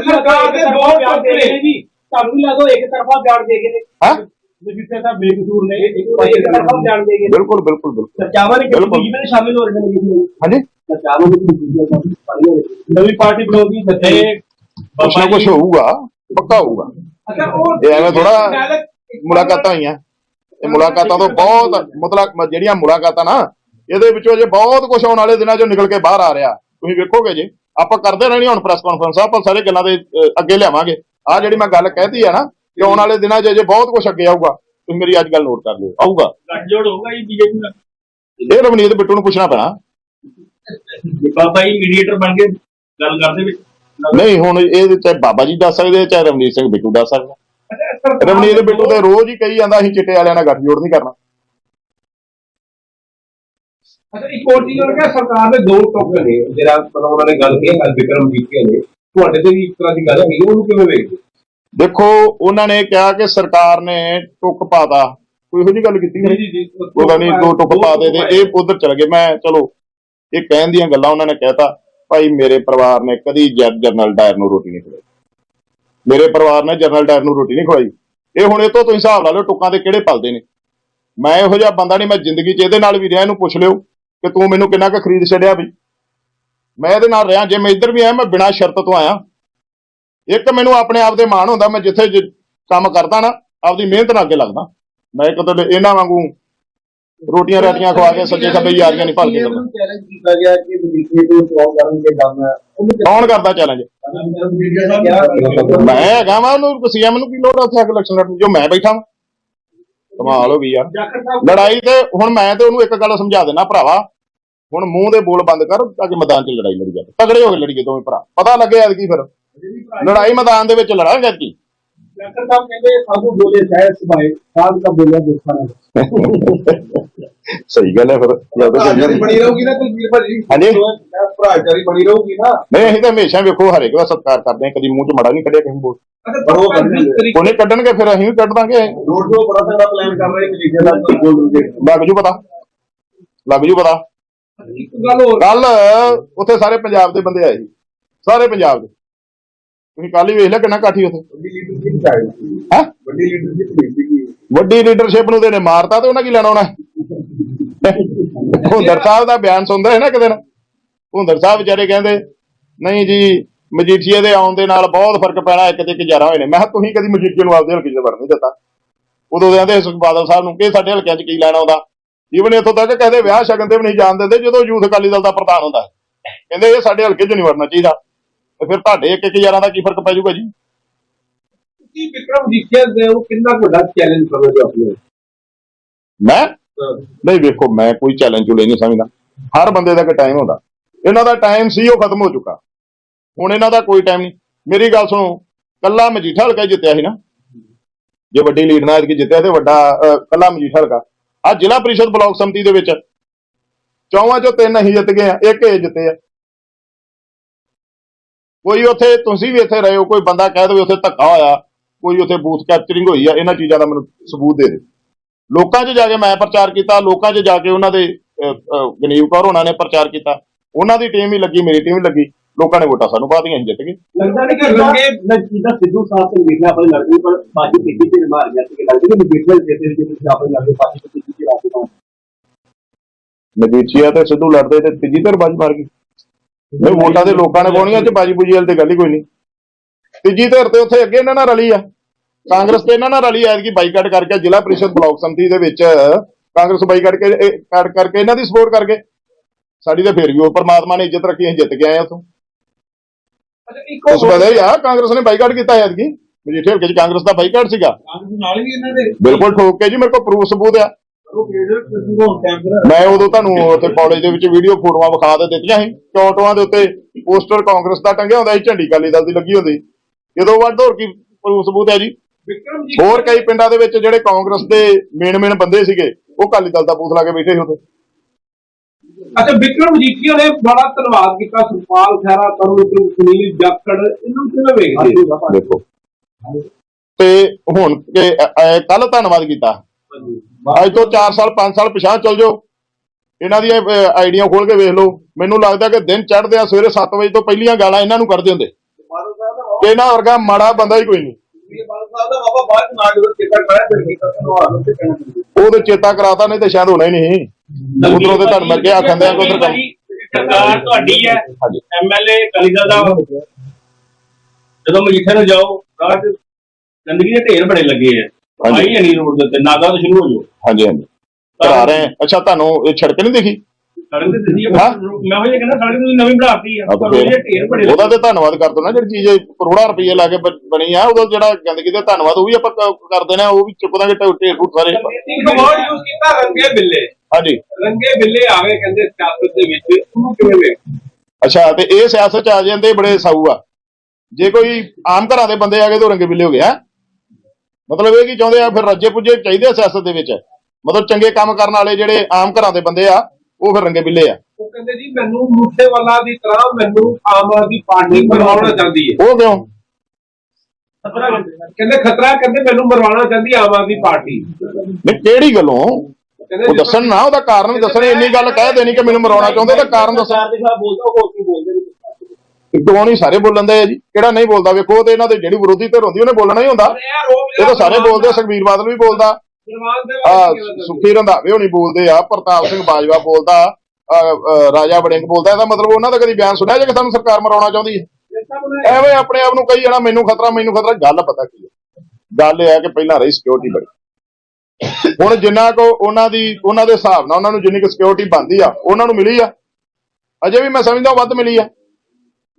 ਸਰਕਾਰ ਦੇ ਬਹੁਤ ਨੇ ਤੁਹਾਨੂੰ ਇੱਕ ਤਰਫਾ ਦੇ ਗਏ ਨੇ। ਹੈ? ਬਿਲਕੁਲ ਬਿਲਕੁਲ ਬਿਲਕੁਲ। ਸ਼ਾਮਿਲ ਹੋ ਰਹੇ ਨੇ ਹਾਂਜੀ? ਨਵੀਂ ਪਾਰਟੀ ਬਣਾਉਗੀ ਕੁਛ ਨਾ ਕੁਛ ਹੋਊਗਾ ਪੱਕਾ ਹੋਊਗਾ। ਅੱਛਾ ਉਹ ਇਹ ਐਵੇਂ ਥੋੜ੍ਹਾ ਮੁਲਾਕਾਤਾਂ ਹੋਈਆਂ। ਇਹ ਮੁਲਾਕਾਤਾਂ ਤੋਂ ਬਹੁਤ ਮਤਲਬ ਜਿਹੜੀਆਂ ਮੁਲਾਕਾਤਾਂ ਨਾ ਇਹਦੇ ਵਿੱਚੋਂ ਜੇ ਬਹੁਤ ਕੁਝ ਆਉਣ ਵਾਲੇ ਦਿਨਾਂ 'ਚੋਂ ਨਿਕਲ ਕੇ ਬਾਹਰ ਆ ਰਿਹਾ। ਤੁਸੀਂ ਵੇਖੋਗੇ ਜੀ ਆਪਾਂ ਕਰਦੇ ਰਹਿਣੀ ਹੁਣ ਪ੍ਰੈਸ ਕਾਨਫਰੰਸ ਆਪਾਂ ਸਾਰੇ ਗੱਲਾਂ ਦੇ ਅੱਗੇ ਲਿਆਵਾਂਗੇ। ਆ ਜਿਹੜੀ ਮੈਂ ਗੱਲ ਕਹਿਤੀ ਆ ਨਾ ਕਿ ਆਉਣ ਵਾਲੇ ਦਿਨਾਂ 'ਚ ਜੇ ਬਹੁਤ ਕੁਝ ਅੱਗੇ ਆਊਗਾ। ਤੁਸੀਂ ਮੇਰੀ ਅੱਜ ਗੱਲ ਨੋਟ ਕਰ ਲਿਓ ਆਊਗਾ। ਗੱਠਜੋੜ ਹੋਊਗਾ ਜੀ ਬੀਜੇਪੀ ਨਾਲ। ਇਹ ਰਵਨੀਤ ਬਿੱਟੂ ਨੂੰ ਪੁੱਛਣਾ ਪੈਣਾ। ਬਾਬਾ ਜੀ ਮੀਡੀਏਟਰ ਬਣ ਕੇ ਗੱਲ ਕਰਦੇ ਵਿੱਚ ਨਹੀਂ ਹੁਣ ਇਹ ਚਾਹੇ ਬਾਬਾ ਜੀ ਦੱਸ ਸਕਦੇ ਚਾਹੇ ਰਵਨੀਤ ਸਿੰਘ ਬਿੱਟੂ ਦੱਸ ਸਕਦਾ ਰਵਨੀਤ ਬਿੱਟੂ ਤੇ ਰੋਜ਼ ਹੀ ਕਹੀ ਜਾਂਦਾ ਅਸੀਂ ਚਿੱਟੇ ਵਾਲਿਆਂ ਨਾਲ ਗੱਠਜੋੜ ਨਹੀਂ ਕਰਨਾ। ਅੱਛਾ ਇੱਕ ਹੋਰ ਚੀਜ਼ ਹੋਰ ਕਿ ਸਰਕਾਰ ਦੇ ਦੋ ਟੋਕਨ ਨੇ। ਜਿਹੜਾ ਮਤਲਬ ਉਹਨਾਂ ਨੇ ਗੱਲ ਕੀਤੀ ਹੈ ਵਿਕਰਮ ਜੀਕੇ ਨੇ। ਤੁਹਾਡੇ ਤੇ ਵੀ ਇੱਕ ਤਰ੍ਹਾਂ ਦੀ ਗੱਲ ਹੈ ਉਹਨੂੰ ਕਿਵੇਂ ਵੇਖਦੇ? ਹੋ? ਦੇਖੋ ਉਹਨਾਂ ਨੇ ਕਿਹਾ ਕਿ ਸਰਕਾਰ ਨੇ ਟੁੱਕ ਪਾਤਾ ਕੋਈ ਇਹੋ ਗੱਲ ਕੀਤੀ ਨਹੀਂ? ਜੀ ਜੀ ਉਹਦਾ ਨਹੀਂ ਦੋ ਟੁੱਕ ਪਾ ਦੇ ਤੇ ਇਹ ਉਧਰ ਚਲ ਗਏ। ਮੈਂ ਚਲੋ ਇਹ ਕਹਿਣ ਦੀਆਂ ਗੱਲਾਂ ਉਹਨਾਂ ਨੇ ਕਹਿਤਾ ਭਾਈ ਮੇਰੇ ਪਰਿਵਾਰ ਨੇ ਕਦੀ ਜਨਰਲ ਡਾਇਰ ਨੂੰ ਰੋਟੀ ਨਹੀਂ ਖਵਾਈ। ਮੇਰੇ ਪਰਿਵਾਰ ਨੇ ਜਨਰਲ ਡਾਇਰ ਨੂੰ ਰੋਟੀ ਨਹੀਂ ਖਵਾਈ। ਇਹ ਹੁਣ ਇਹ ਤੋਂ ਤੁਸੀਂ ਹਿਸਾਬ ਲਾ ਲਓ ਟੁੱਕਾਂ ਦੇ ਕਿਹੜੇ ਪਲਦੇ ਨੇ। ਮੈਂ ਇਹੋ ਜਿਹਾ ਬੰਦਾ ਨਹੀਂ, ਮੈਂ ਜ਼ਿੰਦਗੀ 'ਚ ਇਹਦੇ ਨਾਲ ਵੀ ਰਿਹਾ, ਇਹਨੂੰ ਪੁੱਛ ਲਿਓ ਕਿ ਤੂੰ ਮੈਨੂੰ ਕਿੰਨਾ ਕੁ ਖਰੀਦ ਛੱਡਿਆ ਬਈ। ਮੈਂ ਇਹਦੇ ਨਾਲ ਰਿਹਾ, ਜੇ ਮੈਂ ਇੱਧਰ ਵੀ ਆਇਆ, ਮੈਂ ਬਿਨਾਂ ਸ਼ਰਤ ਤੋਂ ਆਇਆ। ਇੱਕ ਮੈਨੂੰ ਆਪਣੇ ਆਪ ਦੇ ਮਾਣ ਹੁੰਦਾ, ਮੈਂ ਜਿੱਥੇ ਕੰਮ ਕਰਦਾ ਨਾ, ਆਪਦੀ ਮਿਹਨਤ ਨਾਲ ਅੱਗੇ ਲੱਗਦਾ। ਮੈਂ ਕਦੇ ਇਹਨਾਂ ਵਾਂਗੂ ਰੋਟੀਆਂ ਰਾਟੀਆਂ ਖਵਾ ਕੇ ਸੱਜੇ ਖੱਬੇ ਯਾਰੀਆਂ ਨਹੀਂ ਭਲ ਕੇ ਕਰਦਾ ਚੈਲੰਜ ਕੀਤਾ ਗਿਆ ਕਿ ਵਜ਼ੀਫੇ ਤੋਂ ਸਵਾਲ ਕਰਨ ਦੇ ਕੰਮ ਹੈ ਕੌਣ ਕਰਦਾ ਚੈਲੰਜ ਮੈਂ ਹੈਗਾ ਵਾਂ ਉਹਨੂੰ ਸੀਐਮ ਨੂੰ ਕੀ ਲੋੜ ਆ ਉੱਥੇ ਇਲੈਕਸ਼ਨ ਲੜਨ ਦੀ? ਜੋ ਮੈਂ ਬੈਠਾ ਵਾਂ। ਕਮਾਲ ਹੋ ਗਈ ਯਾਰ। ਲੜਾਈ ਤੇ ਹੁਣ ਮੈਂ ਤੇ ਉਹਨੂੰ ਇੱਕ ਗੱਲ ਸਮਝਾ ਦੇਣਾ ਭਰਾਵਾ। ਹੁਣ ਮੂੰਹ ਦੇ ਬੋਲ ਬੰਦ ਕਰ ਤਾਂ ਕਿ ਮੈਦਾਨ 'ਚ ਲੜਾਈ ਲੜੀ ਜਾਵੇ ਤਗੜੇ ਹੋ ਕੇ ਲੜੀਏ ਦੋਵੇਂ ਭਰਾ। ਪਤਾ ਲੱਗੇ ਐਤਕੀ ਫਿਰ। ਲੜਾਈ ਮੈਦਾਨ ਦੇ ਵਿੱਚ ਲੜਾਂਗੇ ਐਤਕੀ। ਜਾਖੜ ਸਾਹਿਬ ਕਹਿੰਦੇ ਸਾਧੂ ਬੋਲੇ ਸਹਿਜ ਸੁਭਾਏ ਸਾਧ ਦਾ ਬੋਲਿਆ ਦੁੱਖਾਂ ਨਾਲ। ਸਹੀ ਗੱਲ ਹੈ ਫਿਰ ਜਾਂ ਤਾਂ ਸਹੀ ਭਰਾਚਾਰੀ ਬਣੀ ਰਹੂਗੀ ਨਾ ਕੁਲਵੀਰ ਭਾਜੀ। ਹਾਂਜੀ। ਭਰਾਚਾਰੀ ਬਣੀ ਰਹੂਗੀ ਨਾ। ਨਹੀਂ ਅਸੀਂ ਤਾਂ ਹਮੇਸ਼ਾ ਵੇਖੋ ਹਰੇਕ ਦਾ ਸਤਿਕਾਰ ਕਰਦੇ ਹਾਂ ਕਦੀ ਮੂੰਹ 'ਚ ਮੜਾ ਨਹੀਂ ਕੱਢਿਆ ਕਿਸੇ ਬੋਲ। ਉਹ ਪਰ। ਉਹਨੇ ਕੱਢਣਗੇ ਫਿਰ ਅਸੀਂ ਵੀ ਕੱਢ ਦਾਂਗੇ। ਰੋਡ ਤੋਂ ਬੜਾ ਸਾਰਾ ਪਲਾਨ ਕਰ ਰਹੇ ਮਜੀਠੇ ਦਾ ਬੋਲ ਦੂਗੇ ਲੱਗ ਜੂ ਪਤਾ। ਲੱਗ ਜੂ ਪਤਾ। ਇੱਕ ਗੱਲ ਹੋਰ। ਕੱਲ ਉੱਥੇ ਸਾਰੇ ਪੰਜਾਬ ਦੇ ਬੰਦੇ ਆਏ ਸੀ। ਸਾਰੇ ਪੰਜਾਬ ਦੇ। ਤੁਸੀਂ ਕੱਲ ਹੀ ਵੇਖ ਲਿਆ ਕਿੰਨਾ ਕਾਠੀ ਉੱਥੇ। ਵੱਡੀ ਲੀਡਰਸ਼ਿਪ ਚਾਹੀਦੀ ਹੈ? ਵੱਡੀ ਲੀਡਰਸ਼ਿਪ ਨਹੀਂ ਸੀਗੀ ਵੱਡੀ ਲੀਡਰਸ਼ਿਪ ਨੂੰ ਤੇ ਨੇ ਮਾਰਤਾ ਤੇ ਉਹਨਾਂ ਕੀ ਲੈਣਾ ਹੋਣਾ? ਹੁੰਦਰ ਸਾਹਿਬ ਦਾ ਬਿਆਨ ਸੁਣਦਾ ਹੈ ਨਾ ਕਿਤੇ ਨਾ ਹੁੰਦਰ ਸਾਹਿਬ ਵਿਚਾਰੇ ਕਹਿੰਦੇ ਨਹੀਂ ਜੀ ਮਜੀਠੀਏ ਦੇ ਆਉਣ ਦੇ ਨਾਲ ਬਹੁਤ ਫ਼ਰਕ ਪੈਣਾ ਇੱਕ ਤੇ ਗੁਜ਼ਾਰਾ ਹੋਏ ਨੇ। ਮੈਂ ਕਿਹਾ ਤੁਸੀਂ ਕਦੀ ਮਜੀਠੀਏ ਨੂੰ ਆਪਦੇ ਹਲਕੇ 'ਚ ਵੜ ਨਹੀਂ ਦਿੱਤਾ। ਉਦੋਂ ਦੇ ਆਂਦੇ ਸੁਖ ਬਾਦਲ ਸਾਹਿਬ ਨੂੰ ਕਿ ਸਾਡੇ ਹਲਕਿਆਂ 'ਚ ਕੀ ਲੈਣਾ ਆਉਂਦਾ? ਈਵਨ ਇੱਥੋਂ ਤੱਕ ਕਹਿੰਦੇ ਵਿਆਹ ਸ਼ਗਨ ਤੇ ਵੀ ਨਹੀਂ ਜਾਣ ਦਿੰਦੇ ਜਦੋਂ ਯੂਥ ਅਕਾਲੀ ਦਲ ਦਾ ਪ੍ਰਧਾਨ ਹੁੰਦਾ। ਕਹਿੰਦੇ ਇਹ ਸਾਡੇ ਹਲਕੇ 'ਚ ਨਹੀਂ ਵੜਨਾ ਚਾਹੀਦਾ। ਤੇ ਫਿਰ ਤੁਹਾਡੇ ਇੱਕ ਇੱਕ ਯਾਰਾਂ ਦਾ ਕੀ ਫ਼ਰਕ ਪੈ ਜਾਊਗਾ ਜੀ? ਕੀ ਵਿਕਰਮ ਜੀਠੀਆ ਦੇ ਉਹ ਕਿੰਨਾ ਕੁ ਵੱਡਾ ਚੈਲੰਜ ਸਮਝਦੇ ਆਪਣੇ? ਮੈਂ? ਨਹੀਂ ਵੇਖੋ ਮੈਂ ਕੋਈ ਚੈਲੰਜ ਚੁਲੇ ਨਹੀਂ ਸਮਝਦਾ। ਹਰ ਬੰਦੇ ਦਾ ਇੱਕ ਟਾਈਮ ਹੁੰਦਾ। ਇਹਨਾਂ ਦਾ ਟਾਈਮ ਸੀ ਉਹ ਖਤਮ ਹੋ ਚੁੱਕਾ। ਹੁਣ ਇਹਨਾਂ ਦਾ ਕੋਈ ਟਾਈਮ ਨਹੀਂ। ਮੇਰੀ ਗੱਲ ਸੁਣੋ ਕੱਲਾ ਮਜੀਠਾ ਹਲਕਾ ਜਿੱਤਿਆ ਸੀ ਨਾ। ਜੇ ਵੱਡੀ ਲੀਡ ਨਾਲ ਐਤਕੀ ਜਿੱਤਿਆ ਤੇ ਵੱਡਾ ਕੱਲਾ ਮਜੀਠਾ ਹਲਕਾ। ਆ ਜ਼ਿਲ੍ਹਾ ਪ੍ਰੀਸ਼ਦ ਬਲਾਕ ਸੰਮਤੀ ਦੇ ਵਿੱਚ ਚੌਵਾਂ ਚੋਂ ਤਿੰਨ ਅਸੀਂ ਜਿੱਤ ਗਏ ਆ ਇੱਕ ਇਹ ਜਿੱਤੇ ਆ। ਕੋਈ ਉੱਥੇ ਤੁਸੀਂ ਵੀ ਇੱਥੇ ਰਹੇ ਹੋ ਕੋਈ ਬੰਦਾ ਕਹਿ ਦੇਵੇ ਉੱਥੇ ਧੱਕਾ ਹੋਇਆ ਕੋਈ ਉੱਥੇ ਬੂਥ ਕੈਪਚਰਿੰਗ ਹੋਈ ਆ ਇਹਨਾਂ ਚੀਜ਼ਾਂ ਦਾ ਮੈਨੂੰ ਸਬੂਤ ਦੇ ਦੇ ਲੋਕਾਂ 'ਚ ਜਾ ਕੇ ਮੈਂ ਪ੍ਰਚਾਰ ਕੀਤਾ ਲੋਕਾਂ 'ਚ ਜਾ ਕੇ ਉਹਨਾਂ ਦੇ ਗਨੀਵ ਕੌਰ ਉਹਨਾਂ ਨੇ ਪ੍ਰਚਾਰ ਕੀਤਾ। ਉਹਨਾਂ ਦੀ ਟੀਮ ਵੀ ਲੱਗੀ ਮੇਰੀ ਟੀਮ ਵੀ ਲੱਗੀ। ਲੋਕਾਂ ਨੇ ਵੋਟਾਂ ਸਾਨੂੰ ਪਾਤੀਆਂ ਅਸੀਂ ਜਿੱਤ ਗਏ। ਲੱਗਦਾ ਨਹੀਂ ਕਿ ਰੰਗੇ ਜਿੱਦਾਂ ਸਿੱਧੂ ਸਾਹਿਬ ਤੇ ਵੇਖਿਆ ਆਪਣੇ ਲੜਕੇ ਪਰ ਬਾਜੀ ਕਿੱਡੀ ਤੇ ਮਾਰ ਗਿਆ ਕਿ ਲੱਗਦਾ ਕਿ ਬੀਟਲ ਜਿਹਦੇ ਜਿਹਦੇ ਆਪਣੇ ਲੜਕੇ ਬਾਜੀ ਕਿੱਡੀ ਤੇ ਰਾਤ ਨੂੰ ਮਜੀਠੀਆ ਤੇ ਸਿੱਧੂ ਲੜਦੇ ਤੇ ਤੀਜੀ ਧਿਰ ਬਾਜੀ ਮਾਰ ਗਈ। ਨਹੀਂ ਵੋਟਾਂ ਦੇ ਲੋਕਾਂ ਨੇ ਪਾਉਣੀਆਂ ਚ ਬਾਜੀ ਬੁਜੀ ਵਾਲੀ ਤੇ ਗੱਲ ਹੀ ਕੋਈ ਨਹੀਂ। ਤੀਜੀ ਧਿਰ ਤੇ ਉੱਥੇ ਅੱਗੇ ਇਹਨਾਂ ਨਾਲ ਰਲੀ ਆ। ਕਾਂਗਰਸ ਤੇ ਇਹਨਾਂ ਨਾਲ ਰਲੀ ਐਤਕੀ ਬਾਈਕਾਟ ਕਰਕੇ ਜ਼ਿਲ੍ਹਾ ਪ੍ਰੀਸ਼ਦ ਬਲਾਕ ਸੰਮਤੀ ਦੇ ਵਿੱਚ ਕਾਂਗਰਸ ਬਾਈਕਾਟ ਕੇ ਇਹ ਕਰ- ਕਰਕੇ ਇਹਨਾਂ ਦੀ ਸਪੋਰਟ ਕਰਕੇ। ਸਾਡੀ ਤਾਂ ਫੇਰ ਵੀ ਉਹ ਪਰਮਾਤਮਾ ਨੇ ਇੱਜ਼ਤ ਰੱਖੀ ਅਸੀਂ ਜਿੱਤ ਕੇ ਆਏ ਉੱਥੋਂ। ਅੱਛਾ ਇੱਕ ਉਸ ਵੇਲੇ ਯਾਰ ਕਾਂਗਰਸ ਨੇ ਬਾਈਕਾਟ ਕੀਤਾ ਐਤਕੀ। ਮਜੀਠੇ ਹਲਕੇ ਚ ਕਾਂਗਰਸ ਦਾ ਬਾਈਕਾਟ ਸੀਗਾ। ਨਾਲ ਵੀ ਇਹਨਾਂ ਦੇ। ਬਿਲਕੁਲ ਠੋਕ ਕੇ ਜੀ ਮੇਰੇ ਕੋਲ ਪ੍ਰੂਫ ਸਬੂਤ ਆ। ਮੈਂ ਉਦੋਂ ਤੁਹਾਨੂੰ ਉੱਥੇ ਕਾਲਜ ਦੇ ਵਿੱਚ ਵੀਡੀਓ ਫੋਟੋਆਂ ਵਿਖਾ ਦੇ ਦਿੱਤੀਆਂ ਸੀ। ਟੋਟੋਆਂ ਦੇ ਉੱਤੇ ਪੋਸਟਰ ਕਾਂਗਰਸ ਦਾ ਟੰਗਿਆ ਹੁੰਦਾ ਸੀ ਝੰਡੀ ਕਾਲੀ ਦਲ ਦੀ ਲੱਗੀ ਹੁੰਦੀ। ਜਦੋਂ ਵੱਧ ਹੋਰ ਕੀ ਪ੍ਰੂਫ ਸਬੂਤ ਹੈ ਜੀ? ਹੋਰ ਕਈ ਪਿੰਡਾਂ ਦੇ ਵਿੱਚ ਜਿਹੜੇ ਕਾਂਗਰਸ ਦੇ ਮੇਨ ਮੇਨ ਬੰਦੇ ਸੀਗੇ ਉਹ ਕਾਲੀ ਦਲ ਦਾ ਬੂਥ ਲਾ ਕੇ ਬੈਠੇ ਸੀ ਉੱਥੇ। ਅੱਛਾ ਵਿਕਰਮ ਜੀਠੀਆ ਨੇ ਬੜਾ ਧੰਨਵਾਦ ਕੀਤਾ। ਸੁਪਾਲ ਖੈਰਾ ਤਰੁਣ ਸੁਨੀਲ ਜਾਖੜ ਇਹਨੂੰ ਕਿਵੇਂ ਵੇਖਦੇ? ਦੇਖੋ। ਤੇ ਹੁਣ ਕੱਲ ਧੰਨਵਾਦ ਕੀਤਾ। ਅੱਜ ਤੋਂ 4 ਸਾਲ 5 ਸਾਲ ਪਿਛਾਂ ਚਲ ਜਾਓ। ਇਹਨਾਂ ਦੀਆਂ ਆਈਡੀਆਂ ਖੋਲ ਕੇ ਵੇਖ ਲਓ। ਮੈਨੂੰ ਲੱਗਦਾ ਕਿ ਦਿਨ ਚੜ੍ਹਦੇ ਆ, ਸਵੇਰੇ 7 ਵਜੇ ਤੋਂ ਪਹਿਲੀਆਂ ਗਾਲਾਂ ਇਹਨਾਂ ਨੂੰ ਕੱਢਦੇ ਹੁੰਦੇ। ਇਹਨਾਂ ਵਰਗਾ ਮਾੜਾ ਬੰਦਾ ਹੀ ਕੋਈ ਨਹੀਂ। ਉਹ ਤੇ ਚੇਤਾ ਕਰਾਤਾ, ਨਹੀਂ ਤੇ ਸ਼ਾਇਦ ਹੋਣਾ ਹੀ ਨਹੀਂ। ਉਧਰੋਂ ਤੇ ਤੁਹਾਨੂੰ ਮੈਂ ਕਿਹਾ ਆਖੰਦੇ ਆ ਉਧਰ ਕੰਮ ਸਰਕਾਰ ਤੁਹਾਡੀ ਹੈ ਐਮਐਲਏ ਕਲੀਦਲ ਦਾ। ਜਦੋਂ ਮਜੀਠੇ ਨੂੰ ਜਾਓ ਗੰਦਗੀ ਦੇ ਢੇਰ ਬੜੇ ਲੱਗੇ ਆ। ਹਾਂਜੀ। ਆਈ ਨਹੀਂ ਰੋਡ ਦੇ ਉੱਤੇ ਨਾਗਾ ਤੋਂ ਸ਼ੁਰੂ ਹੋ ਜਾਓ ਹਾਂਜੀ ਹਾਂਜੀ ਕਰਾ ਰਹੇ ਆ। ਅੱਛਾ ਤੁਹਾਨੂੰ ਇਹ ਸੜਕ ਨਹੀਂ ਦਿਖੀ ਸੜਕ ਤੇ ਦਿੱਤੀ ਹੈ ਹਾਂ। ਮੈਂ ਉਹ ਕਹਿੰਦਾ ਸੜਕ ਤੁਸੀਂ ਨਵੀਂ ਬਣਾਤੀ ਆ ਹਾਂ, ਤਾਂ ਪਰ ਉਹਦੇ ਫਿਰ। ਢੇਰ ਬੜੇ ਉਹਦਾ ਤੇ ਧੰਨਵਾਦ ਕਰ ਦੋ ਨਾ ਜਿਹੜੀ ਚੀਜ਼ ਇਹ ਕਰੋੜਾਂ ਰੁਪਏ ਲਾ ਕੇ ਬ- ਬਣੀ ਆ ਉਹਦਾ ਜਿਹੜਾ ਗੰਦਗੀ ਦਾ ਧੰਨਵਾਦ ਉਹ ਵੀ ਆਪਾਂ ਕ- ਕਰ ਦੇਣਾ ਉਹ ਵੀ ਚੁੱਕ ਦਾਂਗੇ ਢੇਰ ਢੇਰ ਫੁੱਟ ਸਾਰੇ ਇੱਕ ਵਰਡ ਯੂਜ਼ ਕੀਤਾ ਰੰਗੇ ਬਿੱਲੇ ਹਾਂਜੀ ਰੰਗੇ ਬਿੱਲੇ ਆ ਗਏ ਕਹਿੰਦੇ ਸਿਆਸਤ ਦੇ ਵਿੱਚ ਉਹਨੂੰ ਕਿਵੇਂ ਵੇਖਦੇ ਅੱਛਾ ਤੇ ਇਹ ਸਿਆਸਤ ਚ ਆ ਜਾਂਦੇ ਬੜੇ ਸਾਊ ਆ ਜੇ ਕੋਈ ਆਮ ਘਰਾਂ ਦੇ ਬੰਦੇ ਆ ਗਏ ਤਾਂ ਰੰਗੇ ਬਿੱਲੇ ਹੋ ਹੈਂ? ਮਤਲਬ ਇਹ ਕੀ ਚਾਹੁੰਦੇ ਆ ਫਿਰ ਰੱਜੇ ਪੁੱਜੇ ਚਾਹੀਦੇ ਆ ਸਿਆਸਤ ਦੇ ਵਿੱਚ? ਮਤਲਬ ਚੰਗੇ ਕੰਮ ਕਰਨ ਵਾਲੇ ਜਿਹੜੇ ਆਮ ਘਰਾਂ ਦੇ ਬੰਦੇ ਆ ਉਹ ਫਿਰ ਰੰਗੇ ਬਿੱਲੇ ਆ। ਉਹ ਕਹਿੰਦੇ ਜੀ ਮੈਨੂੰ ਮੂਸੇਵਾਲਾ ਦੀ ਤਰ੍ਹਾਂ ਮੈਨੂੰ ਆਮ ਆਦਮੀ ਪਾਰਟੀ ਮਰਵਾਉਣਾ ਚਾਹੁੰਦੀ ਹੈ। ਉਹ ਕਿਉਂ? ਕਹਿੰਦੇ ਖਤਰਾ ਕਹਿੰਦੇ ਮੈਨੂੰ ਮਰਵਾਉਣਾ ਚਾਹੁੰਦੀ ਆਮ ਆਦਮੀ ਪਾਰਟੀ। ਨਹੀਂ ਕਿਹੜੀ ਗੱਲੋਂ? ਉਹ ਦੱਸਣ ਨਾ ਉਹਦਾ ਕਾਰਨ ਦੱਸਣ ਇੰਨੀ ਗੱਲ ਕਹਿ ਦੇਣੀ ਕਿ ਮੈਨੂੰ ਮਰਾਉਣਾ ਚਾਹੁੰਦੇ ਤਾਂ ਕਾਰਨ ਦੱਸਣ ਕਿਉਂ ਨਹੀਂ ਸਾਰੇ ਬੋਲਣ ਦੇ ਆ ਜੀ। ਕਿਹੜਾ ਨਹੀਂ ਬੋਲਦਾ ਵੇਖੋ ਤੇ ਇਹਨਾਂ ਦੇ ਜਿਹੜੀ ਵਿਰੋਧੀ ਧਿਰ ਹੁੰਦੀ ਉਹਨੇ ਬੋਲਣਾ ਹੀ ਹੁੰਦਾ। ਇਹ ਤਾਂ ਸਾਰੇ ਬੋਲਦੇ ਸੁਖਬੀਰ ਬਾਦਲ ਵੀ ਬੋਲਦਾ। ਆ? ਸੁਖੀ ਰੰਧਾਵੇ ਹੋਣੀ ਬੋਲਦੇ ਆ ਪ੍ਰਤਾਪ ਸਿੰਘ ਬਾਜਵਾ ਬੋਲਦਾ ਰਾਜਾ ਵੜਿੰਗ ਬੋਲਦਾ। ਇਹਦਾ ਮਤਲਬ ਉਹਨਾਂ ਦਾ ਕਦੀ ਬਿਆਨ ਸੁਣਿਆ ਜੇ ਕਿ ਸਾਨੂੰ ਸਰਕਾਰ ਮਰਾਉਣਾ ਚਾਹੁੰਦੀ ਹੈ? ਐਵੇਂ ਆਪਣੇ ਆਪ ਨੂੰ ਕਹੀ ਜਾਣਾ ਮੈਨੂੰ ਖਤਰਾ ਮੈਨੂੰ ਖਤਰਾ ਗੱਲ ਪਤਾ ਕੀ ਹੈ। ਗੱਲ ਇਹ ਹੈ ਕਿ ਪਹਿਲਾਂ ਰਹੀ ਸਿਕਿਉਰਿਟੀ ਬੜੀ। ਹੁਣ ਜਿੰਨਾ ਕੋ ਉਹਨਾਂ ਦੀ ਉਹਨਾਂ ਦੇ ਹਿਸਾਬ ਨਾਲ ਉਹਨਾਂ ਨੂੰ ਜਿੰਨੀ ਕੁ ਸਿਕਿਉਰਿਟੀ ਬਣਦੀ ਆ ਉਹਨਾਂ ਨੂੰ ਮਿਲੀ ਆ। ਅਜੇ ਵੀ ਮੈਂ ਸਮਝਦਾ ਵੱਧ ਮਿਲੀ ਆ।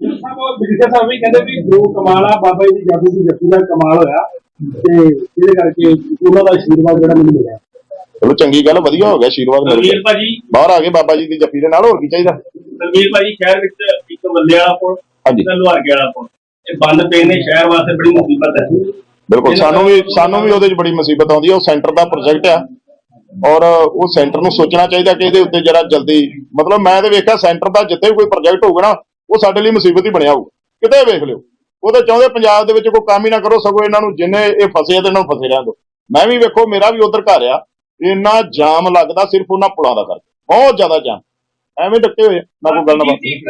ਬਿਲਕੁਲ ਸਾਹਿਬ ਵੀ ਕਹਿੰਦੇ ਵੀ ਗੁਰੂ ਕਮਾਲ ਆ ਬਾਬਾ ਜੀ ਦੀ ਜਾਦੂ ਦੀ ਜੱਫੀ ਦਾ ਕਮਾਲ ਹੋਇਆ ਤੇ ਇਹਦੇ ਕਰਕੇ ਉਹਨਾਂ ਦਾ ਆਸ਼ੀਰਵਾਦ ਜਿਹੜਾ ਮੈਨੂੰ ਮਿਲਿਆ। ਚਲੋ ਚੰਗੀ ਗੱਲ ਵਧੀਆ ਹੋ ਗਿਆ ਆਸ਼ੀਰਵਾਦ ਮਿਲ ਗਿਆ। ਭਾਜੀ। ਬਾਹਰ ਆ ਗਏ ਬਾਬਾ ਜੀ ਦੀ ਜੱਫੀ ਦੇ ਨਾਲ ਹੋਰ ਕੀ ਚਾਹੀਦਾ? ਦਲਵੀਰ ਭਾਜੀ ਸ਼ਹਿਰ ਵਿੱਚ ਇੱਕ ਵਾਲਾ ਪੁਲ ਹਾਂਜੀ। ਤੇ ਲੁਹਾਰਕੇ ਵਾਲਾ ਪੁਲ। ਇਹ ਬੰਦ ਪਏ ਨੇ ਸ਼ਹਿਰ ਵਾਸਤੇ ਬੜੀ ਮੁਸੀਬਤ ਹੈ। ਬਿਲਕੁਲ ਸਾਨੂੰ ਵੀ ਸਾਨੂੰ ਵੀ ਉਹਦੇ 'ਚ ਬੜੀ ਮੁਸੀਬਤ ਆਉਂਦੀ ਹੈ। ਉਹ ਸੈਂਟਰ ਦਾ ਪ੍ਰੋਜੈਕਟ ਆ। ਔਰ ਉਹ ਸੈਂਟਰ ਨੂੰ ਸੋਚਣਾ ਚਾਹੀਦਾ ਕਿ ਇਹਦੇ ਉੱਤੇ ਜਿਹੜਾ ਜਲਦੀ ਮਤਲਬ ਮੈਂ ਤੇ ਵੇਖਿਆ ਸੈਂਟਰ ਦਾ ਜਿੱਥੇ ਵੀ ਕੋਈ ਪ੍ਰੋਜੈਕਟ ਹੋਊਗਾ ਨਾ ਉਹ ਸਾਡੇ ਲਈ ਮੁਸੀਬਤ ਹੀ ਬਣਿਆ ਹੋਊਗਾ ਕਿਤੇ ਵੇਖ ਲਿਓ। ਉਹ ਤਾਂ ਚਾਹੁੰਦੇ ਪੰਜਾਬ ਦੇ ਵਿੱਚ ਕੋਈ ਕੰਮ ਹੀ ਨਾ ਕਰੋ ਸਗੋਂ ਇਹਨਾਂ ਨੂੰ ਜਿੰਨੇ ਇਹ ਫਸੇ ਆ ਤੇ ਇਹਨਾਂ ਨੂੰ ਫਸੇ ਰਹਿਣ ਦਿਓ। ਮੈਂ ਵੀ ਵੇਖੋ ਮੇਰਾ ਵੀ ਉਧਰ ਘਰ ਆ। ਇੰਨਾ ਜਾਮ ਲੱਗਦਾ ਸਿਰਫ ਉਹਨਾਂ ਪੁਲਾਂ ਦਾ ਕਰਕੇ। ਬਹੁਤ ਜ਼ਿਆਦਾ ਜਾਮ। ਐਵੇਂ ਡੱਕੇ ਹੋਏ ਆ, ਨਾ ਕੋਈ ਗੱਲ ਨਾ ਬਾਤ ਇੱਕ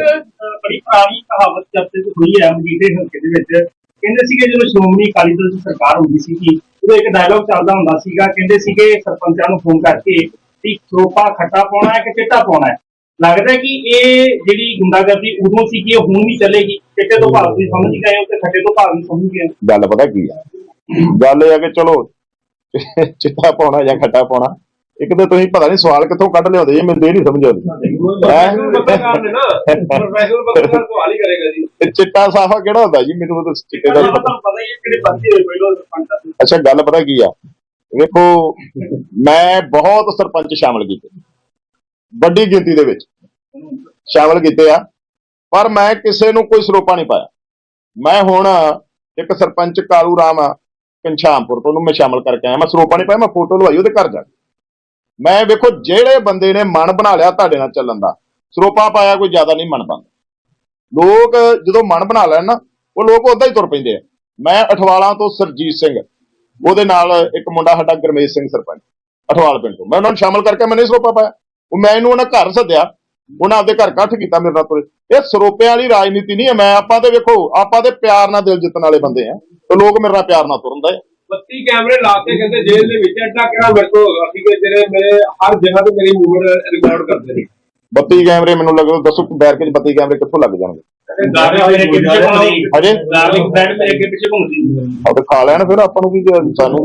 ਬੜੀ ਪੁਰਾਣੀ ਕਹਾਵਤ ਚਰਚੇ ਚ ਹੋਈ ਹੈ ਮਜੀਠੇ ਹਲਕੇ ਦੇ ਵਿੱਚ। ਕਹਿੰਦੇ ਸੀਗੇ ਜਦੋਂ ਸ਼੍ਰੋਮਣੀ ਅਕਾਲੀ ਦਲ ਦੀ ਸਰਕਾਰ ਹੁੰਦੀ ਸੀ ਉਦੋਂ ਇੱਕ ਡਾਇਲੌਗ ਚੱਲਦਾ ਹੁੰਦਾ ਸੀਗਾ। ਕਹਿੰਦੇ ਸੀਗੇ ਸਰਪੰਚਾਂ ਨੂੰ ਫੋਨ ਕਰਕੇ ਵੀ ਸਰੋਪਾ ਖੱਟਾ ਪਾਉਣਾ ਹੈ ਕਿ ਚਿੱਟਾ ਪਾਉਣਾ ਹੈ? ਲੱਗਦਾ ਕਿ ਇਹ ਜਿਹੜੀ ਗੁੰਡਾਗਰਦੀ ਉਦੋਂ ਸੀ ਕਿ ਇਹ ਹੁਣ ਵੀ ਚੱਲੇਗੀ ਚਿੱਟੇ ਤੋਂ ਭਾਵ ਵੀ ਸਮਝ ਗਏ ਹੋ ਤੇ ਖੱਟੇ ਤੋਂ ਭਾਵ ਵੀ ਸਮਝ ਗਏ ਹੋ? ਗੱਲ ਪਤਾ ਕੀ ਆ? ਗੱਲ ਇਹ ਆ ਕਿ ਚਲੋ ਚਿੱਟਾ ਪਾਉਣਾ ਜਾਂ ਖੱਟਾ ਪਾਉਣਾ ਇੱਕ ਤਾਂ ਤੁਸੀਂ ਪਤਾ ਨਹੀਂ ਸਵਾਲ ਕਿੱਥੋਂ ਕੱਢ ਲਿਆਉਂਦੇ ਜੀ ਮੈਨੂੰ ਇਹ ਨਹੀਂ ਸਮਝ ਆਉਂਦੀ। ਪੱਤਰਕਾਰ ਨੇ ਨਾ ਪ੍ਰੋਫੈਸ਼ਨਲ ਪੱਤਰਕਾਰ ਸਵਾਲ ਹੀ ਕਰੇਗਾ ਜੀ। ਇਹ ਚਿੱਟਾ ਸਾਫਾ ਕਿਹੜਾ ਹੁੰਦਾ ਜੀ? ਮੈਨੂੰ ਤਾਂ ਚਿੱਟੇ ਦਾ ਪਤਾ ਤੁਹਾਨੂੰ ਪਤਾ ਹੀ ਹੈ ਕਿਹੜੇ ਪਾਸੇ ਹੋਏ ਪਹਿਲਾਂ ਸਰਪੰਚ ਦਾ ਅੱਛਾ ਗੱਲ ਪਤਾ ਕੀ ਆ? ਵੇਖੋ ਮੈਂ ਬਹੁਤ ਸਰਪੰਚ ਸ਼ਾਮਲ ਕੀਤੇ। ਵੱਡੀ ਗਿਣਤੀ ਦੇ ਵਿੱਚ। ਸ਼ਾਮਲ ਕੀਤੇ ਆ, ਪਰ ਮੈਂ ਕਿਸੇ ਨੂੰ ਕੋਈ ਸਰੋਪਾ ਨਹੀਂ ਪਾਇਆ। ਮੈਂ ਹੁਣ ਇੱਕ ਸਰਪੰਚ ਕਾਲੂ ਰਾਮ ਆ ਘਨਸ਼ਾਮਪੁਰ ਤੋਂ ਉਹਨੂੰ ਮੈਂ ਸ਼ਾਮਲ ਕਰਕੇ ਆਇਆ। ਮੈਂ ਸਰੋਪਾ ਨਹੀਂ ਪਾਇਆ, ਮੈਂ ਫੋਟੋ ਲਵਾਈ ਉਹਦੇ ਘਰ ਜਾ ਕੇ। ਮੈਂ ਵੇਖੋ ਜਿਹੜੇ ਬੰਦੇ ਨੇ ਮਨ ਬਣਾ ਲਿਆ ਤੁਹਾਡੇ ਨਾਲ ਚੱਲਣ ਦਾ, ਸਰੋਪਾ ਪਾਇਆ ਕੋਈ ਜ਼ਿਆਦਾ ਨਹੀਂ ਮਨ ਪਾਉਂਦਾ ਲੋਕ ਜਦੋਂ ਮਨ ਬਣਾ ਲੈਣ ਨਾ, ਉਹ ਲੋਕ ਉਦਾਂ ਹੀ ਤੁਰ ਪੈਂਦੇ ਆ। ਮੈਂ ਅਠਵਾਲਾਂ ਤੋਂ ਸਰਜੀਤ ਸਿੰਘ, ਉਹਦੇ ਨਾਲ ਇੱਕ ਮੁੰਡਾ ਸਾਡਾ ਗਰਮੇਸ਼ ਸਿੰਘ ਸਰਪੰਚ, ਅਠਵਾਲ ਪਿੰਡ ਤੋਂ। ਮੈਂ ਉਹਨਾਂ ਨੂੰ ਸ਼ਾਮਲ ਕਰਕੇ ਮੈਂ ਨਹੀਂ ਸਰੋਪਾ ਪਾਇਆ। ਉਹ ਮੈਂ ਇਹਨੂੰ ਉਹਨਾਂ ਘਰ ਸੱਦਿਆ। ਉਹਨਾਂ ਆਪਦੇ ਘਰ ਇਕੱਠ ਕੀਤਾ ਮੇਰੇ ਨਾਲ ਤੁਰੇ। ਇਹ ਸਰੋਪਿਆਂ ਵਾਲੀ ਰਾਜਨੀਤੀ ਨਹੀਂ ਹੈ। ਮੈਂ ਆਪਾਂ ਤੇ ਵੇਖੋ ਆਪਾਂ ਤੇ ਪਿਆਰ ਨਾਲ ਦਿਲ ਜਿੱਤਣ ਵਾਲੇ ਬੰਦੇ ਆ। ਤੇ ਲੋਕ ਮੇਰੇ ਨਾਲ ਪਿਆਰ ਨਾਲ ਤੁਰਨਦੇ ਆ 32 ਕੈਮਰੇ ਲਾ ਕੇ ਕਹਿੰਦੇ ਜੇਲ੍ਹ ਦੇ ਵਿੱਚ ਅੱਡਾ ਕਿਹੜਾ ਮੇਰੇ ਤੋਂ ਹੋਗਾ ਸੀ ਕਿ ਜਿਹੜੇ ਮੇਰੇ ਹਰ ਜਗ੍ਹਾ ਤੇ ਮੇਰੀ ਮੂਵਮੈਂਟ ਰਿਕਾਰਡ ਕਰਦੇ ਨੇ। 32 ਕੈਮਰੇ ਮੈਨੂੰ ਲੱਗਦਾ ਦੱਸੋ ਬੈਰਕੇ 'ਚ 32 ਕੈਮਰੇ ਕਿੱਥੋਂ ਲੱਗ ਜਾਣਗੇ? ਗਾਰਲਿਕ ਮੇਰੇ ਅੱਗੇ ਪਿੱਛੇ ਘੁੰਮਦੀ। ਹਜੇ। ਗਾਰਲਿਕ ਬ੍ਰੈਡ ਮੇਰੇ ਅੱਗੇ ਪਿੱਛੇ ਘੁੰਮਦੀ। ਆ ਤੇ ਖਾ ਲੈਣ ਫਿਰ ਆਪਾਂ ਨੂੰ ਕੀ ਸਾਨੂੰ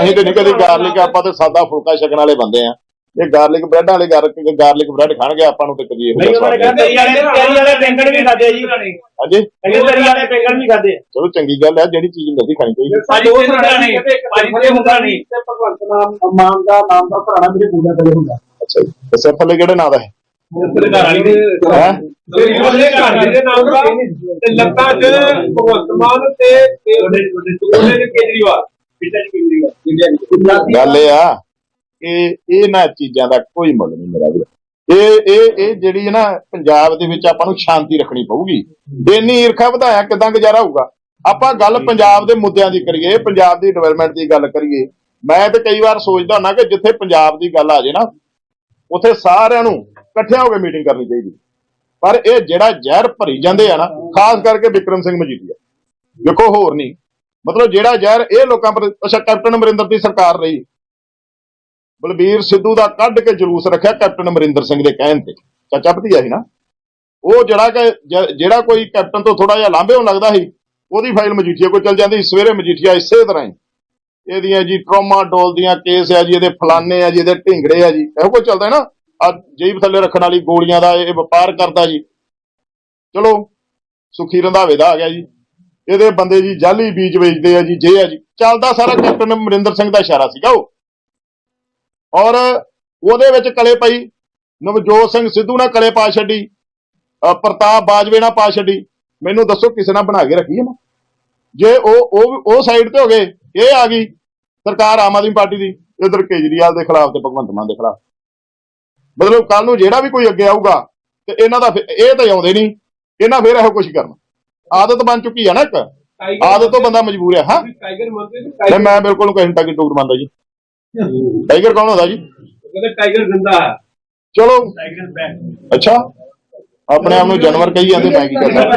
ਅਸੀਂ ਤੇ ਨਹੀਂ ਕਦੇ ਗਾਰਲਿਕ ਆਪਾਂ ਤੇ ਸਾਦਾ ਫੁਲਕਾ ਛਕਣ ਵਾਲੇ ਬੰਦੇ ਆ। ਇਹ ਗਾਰਲਿਕ ਬ੍ਰੈਡ ਵਾਲੇ ਗਾਰਲਿਕ ਗਾਰਲਿਕ ਬ੍ਰੈਡ ਖਾਣਗੇ ਆਪਾਂ ਨੂੰ ਤੇ ਕਦੀ ਇਹੋ ਨਹੀਂ ਜਿਹਾ ਉਹਨਾਂ ਨੇ ਸਵਾਦ ਕਹਿੰਦੇ ਨਹੀਂ। ਤੇਰੀ ਵਾਲੇ ਤੇਰੀ ਵਾਲੇ ਬੈਂਗਣ ਵੀ ਖਾਦੇ ਜੀ ਹਾਂਜੀ ਕਹਿੰਦੇ ਤੇਰੀ ਵਾਲੇ ਬੈਂਗਣ ਵੀ ਖਾਦੇ ਚਲੋ ਚੰਗੀ ਗੱਲ ਹੈ ਜਿਹੜੀ ਚੀਜ਼ ਮਿਲਦੀ ਖਾਣੀ ਚਾਹੀਦੀ ਤੇ ਹੁੰਦਾ ਨਹੀਂ ਹੁੰਦਾ ਨਹੀਂ ਤੇ ਭਗਵੰਤ ਨਾਮ ਮਾਨ ਦਾ ਨਾਮ ਦਾ ਭਰਾਣਾ ਮੇਰੇ ਪੂਜਾ ਕਰੇ ਹੁੰਦਾ ਅੱਛਾ ਜੀ ਤੇ ਸਿਰ ਥੱਲੇ ਕਿਹੜੇ ਨਾਂ ਦਾ ਹੈ ਘਰ ਵਾਲੀ ਦੇ ਹੈ ਮੇਰੀ ਉਹਦੇ ਘਰ ਦੇ ਨਾਮ ਦਾ ਤੇ ਲੱਤਾਂ 'ਚ ਭਗਵੰਤ ਮਾਨ ਤੇ ਤੇ ਉਹਦੇ ਉਹਦੇ ਕੇਜਰੀਵਾਲ ਪਿੱਛੇ ਕੇਜਰੀਵਾਲ ਗੱਲ ਇਹ ਆ ਕਿ ਇਹਨਾਂ ਚੀਜ਼ਾਂ ਦਾ ਕੋਈ ਮੁੱਲ ਨਹੀਂ ਮੇਰਾ ਵੀਰ। ਇਹ ਇਹ ਇਹ ਜਿਹੜੀ ਨਾ ਪੰਜਾਬ ਦੇ ਵਿੱਚ ਆਪਾਂ ਨੂੰ ਸ਼ਾਂਤੀ ਰੱਖਣੀ ਪਊਗੀ। ਇੰਨੀ ਈਰਖਾ ਵਧਾਇਆ ਕਿਦਾਂ ਗੁਜ਼ਾਰਾ ਹੋਊਗਾ? ਆਪਾਂ ਗੱਲ ਪੰਜਾਬ ਦੇ ਮੁੱਦਿਆਂ ਦੀ ਕਰੀਏ ਪੰਜਾਬ ਦੀ ਡਿਵੈਲਪਮੈਂਟ ਦੀ ਗੱਲ ਕਰੀਏ। ਮੈਂ ਤੇ ਕਈ ਵਾਰ ਸੋਚਦਾ ਹੁੰਦਾ ਕਿ ਜਿੱਥੇ ਪੰਜਾਬ ਦੀ ਗੱਲ ਆ ਜੇ ਨਾ ਉੱਥੇ ਸਾਰਿਆਂ ਨੂੰ ਇਕੱਠਿਆਂ ਹੋ ਕੇ ਮੀਟਿੰਗ ਕਰਨੀ ਚਾਹੀਦੀ। ਪਰ ਇਹ ਜਿਹੜਾ ਜ਼ਹਿਰ ਭਰੀ ਜਾਂਦੇ ਆ ਨਾ ਖਾਸ ਕਰਕੇ ਵਿਕਰਮ ਸਿੰਘ ਮਜੀਠੀਆ। ਵੇਖੋ ਹੋਰ ਨਹੀਂ। ਮਤਲਬ ਜਿਹੜਾ ਜ਼ਹਿਰ ਇਹ ਲੋਕਾਂ ਪਰ ਅੱਛਾ ਕੈਪਟਨ ਅਮਰਿੰਦਰ ਦੀ ਸਰਕਾਰ ਰਹੀ। ਬਲਬੀਰ ਸਿੱਧੂ ਦਾ ਕੱਢ ਕੇ ਜਲੂਸ ਰੱਖਿਆ ਕੈਪਟਨ ਅਮਰਿੰਦਰ ਸਿੰਘ ਦੇ ਕਹਿਣ ਤੇ। ਚਾਚਾ ਭਤੀਆ ਸੀ ਨਾ। ਉਹ ਜਿਹੜਾ ਕਿ ਜਿਹੜਾ ਕੋਈ ਕੈਪਟਨ ਤੋਂ ਥੋੜਾ ਜਿਹਾ ਲਾਂਭੇ ਹੋਣ ਲੱਗਦਾ ਸੀ, ਉਹਦੀ ਫਾਈਲ ਮਜੀਠੀਆ ਕੋਲ ਚਲ ਜਾਂਦੀ ਸਵੇਰੇ ਮਜੀਠੀਆ ਇਸੇ ਤਰ੍ਹਾਂ ਹੀ। ਇਹਦੀਆਂ ਜੀ ਟਰੋਮਾ ਡੋਲ ਦੀਆਂ ਕੇਸ ਆ ਜੀ, ਇਹਦੇ ਫਲਾਨੇ ਆ ਜੀ, ਇਹਦੇ ਢਿੰਗੜੇ ਆ ਜੀ। ਇਹੋ ਕੁਝ ਚੱਲਦਾ ਹੈ ਨਾ। ਆ ਜੀਬ ਥੱਲੇ ਰੱਖਣ ਵਾਲੀ ਗੋਲੀਆਂ ਦਾ ਇਹ ਵਪਾਰ ਕਰਦਾ ਜੀ। ਚਲੋ, ਸੁਖੀ ਰੰਧਾਵੇ ਦਾ ਆ ਗਿਆ ਜੀ। ਇਹਦੇ ਬੰਦੇ ਜੀ ਜਾਲੀ ਬੀਜ ਵੇਚਦੇ ਆ ਜੀ, ਜੇ ਆ ਜੀ। ਚੱਲਦਾ ਸਾਰਾ ਕੈਪਟਨ ਅਮਰਿੰਦਰ ਸਿੰਘ ਦਾ ਇਸ਼ਾਰਾ ਸੀਗਾ ਉਹ। ਔਰ ਉਹਦੇ ਵਿੱਚ ਕਲੇ ਪਈ ਨਵਜੋਤ ਸਿੰਘ ਸਿੱਧੂ ਨਾਲ ਕਲੇ ਪਾ ਛੱਡੀ ਪ੍ਰਤਾਪ ਬਾਜਵੇ ਨਾਲ ਪਾ ਛੱਡੀ। ਮੈਨੂੰ ਦੱਸੋ ਕਿਸੇ ਨਾਲ ਬਣਾ ਕੇ ਰੱਖੀ ਹੈ ਨਾ ਜੇ ਉਹ ਉਹ ਉਹ ਸਾਈਡ ਤੇ ਹੋ ਗਏ ਇਹ ਆ ਗਈ ਸਰਕਾਰ ਆਮ ਆਦਮੀ ਪਾਰਟੀ ਦੀ ਇਧਰ ਕੇਜਰੀਵਾਲ ਦੇ ਖਿਲਾਫ ਤੇ ਭਗਵੰਤ ਮਾਨ ਦੇ ਖਿਲਾਫ। ਮਤਲਬ ਕੱਲ ਨੂੰ ਜਿਹੜਾ ਵੀ ਕੋਈ ਅੱਗੇ ਆਊਗਾ ਤੇ ਇਹਨਾਂ ਦਾ ਇਹ ਤਾਂ ਆਉਂਦੇ ਨਹੀਂ ਇਹਨਾਂ ਫਿਰ ਇਹੋ ਕੁਝ ਕਰਨਾ। ਆਦਤ ਬਣ ਚੁੱਕੀ ਆ ਨਾ ਇੱਕ। ਆਦਤ ਤੋਂ ਬੰਦਾ ਮਜਬੂਰ ਹੈ ਹਾਂ। ਟਾਈਗਰ ਮੈਂ ਬਿਲਕੁਲ ਕੋਈ ਹੰਟਾ ਕੀ ਟੂਰ ਮੰਨਦਾ ਜੀ। ਟਾਈਗਰ ਕੌਣ ਹੁੰਦਾ ਜੀ? ਕਹਿੰਦੇ ਟਾਈਗਰ ਜ਼ਿੰਦਾ ਚਲੋ। ਟਾਈਗਰ ਬੈਕ ਅੱਛਾ। ਆਪਣੇ ਆਪ ਨੂੰ ਜਾਨਵਰ ਕਹੀ ਜਾਂਦੇ ਮੈਂ ਕੀ ਕਰਦਾ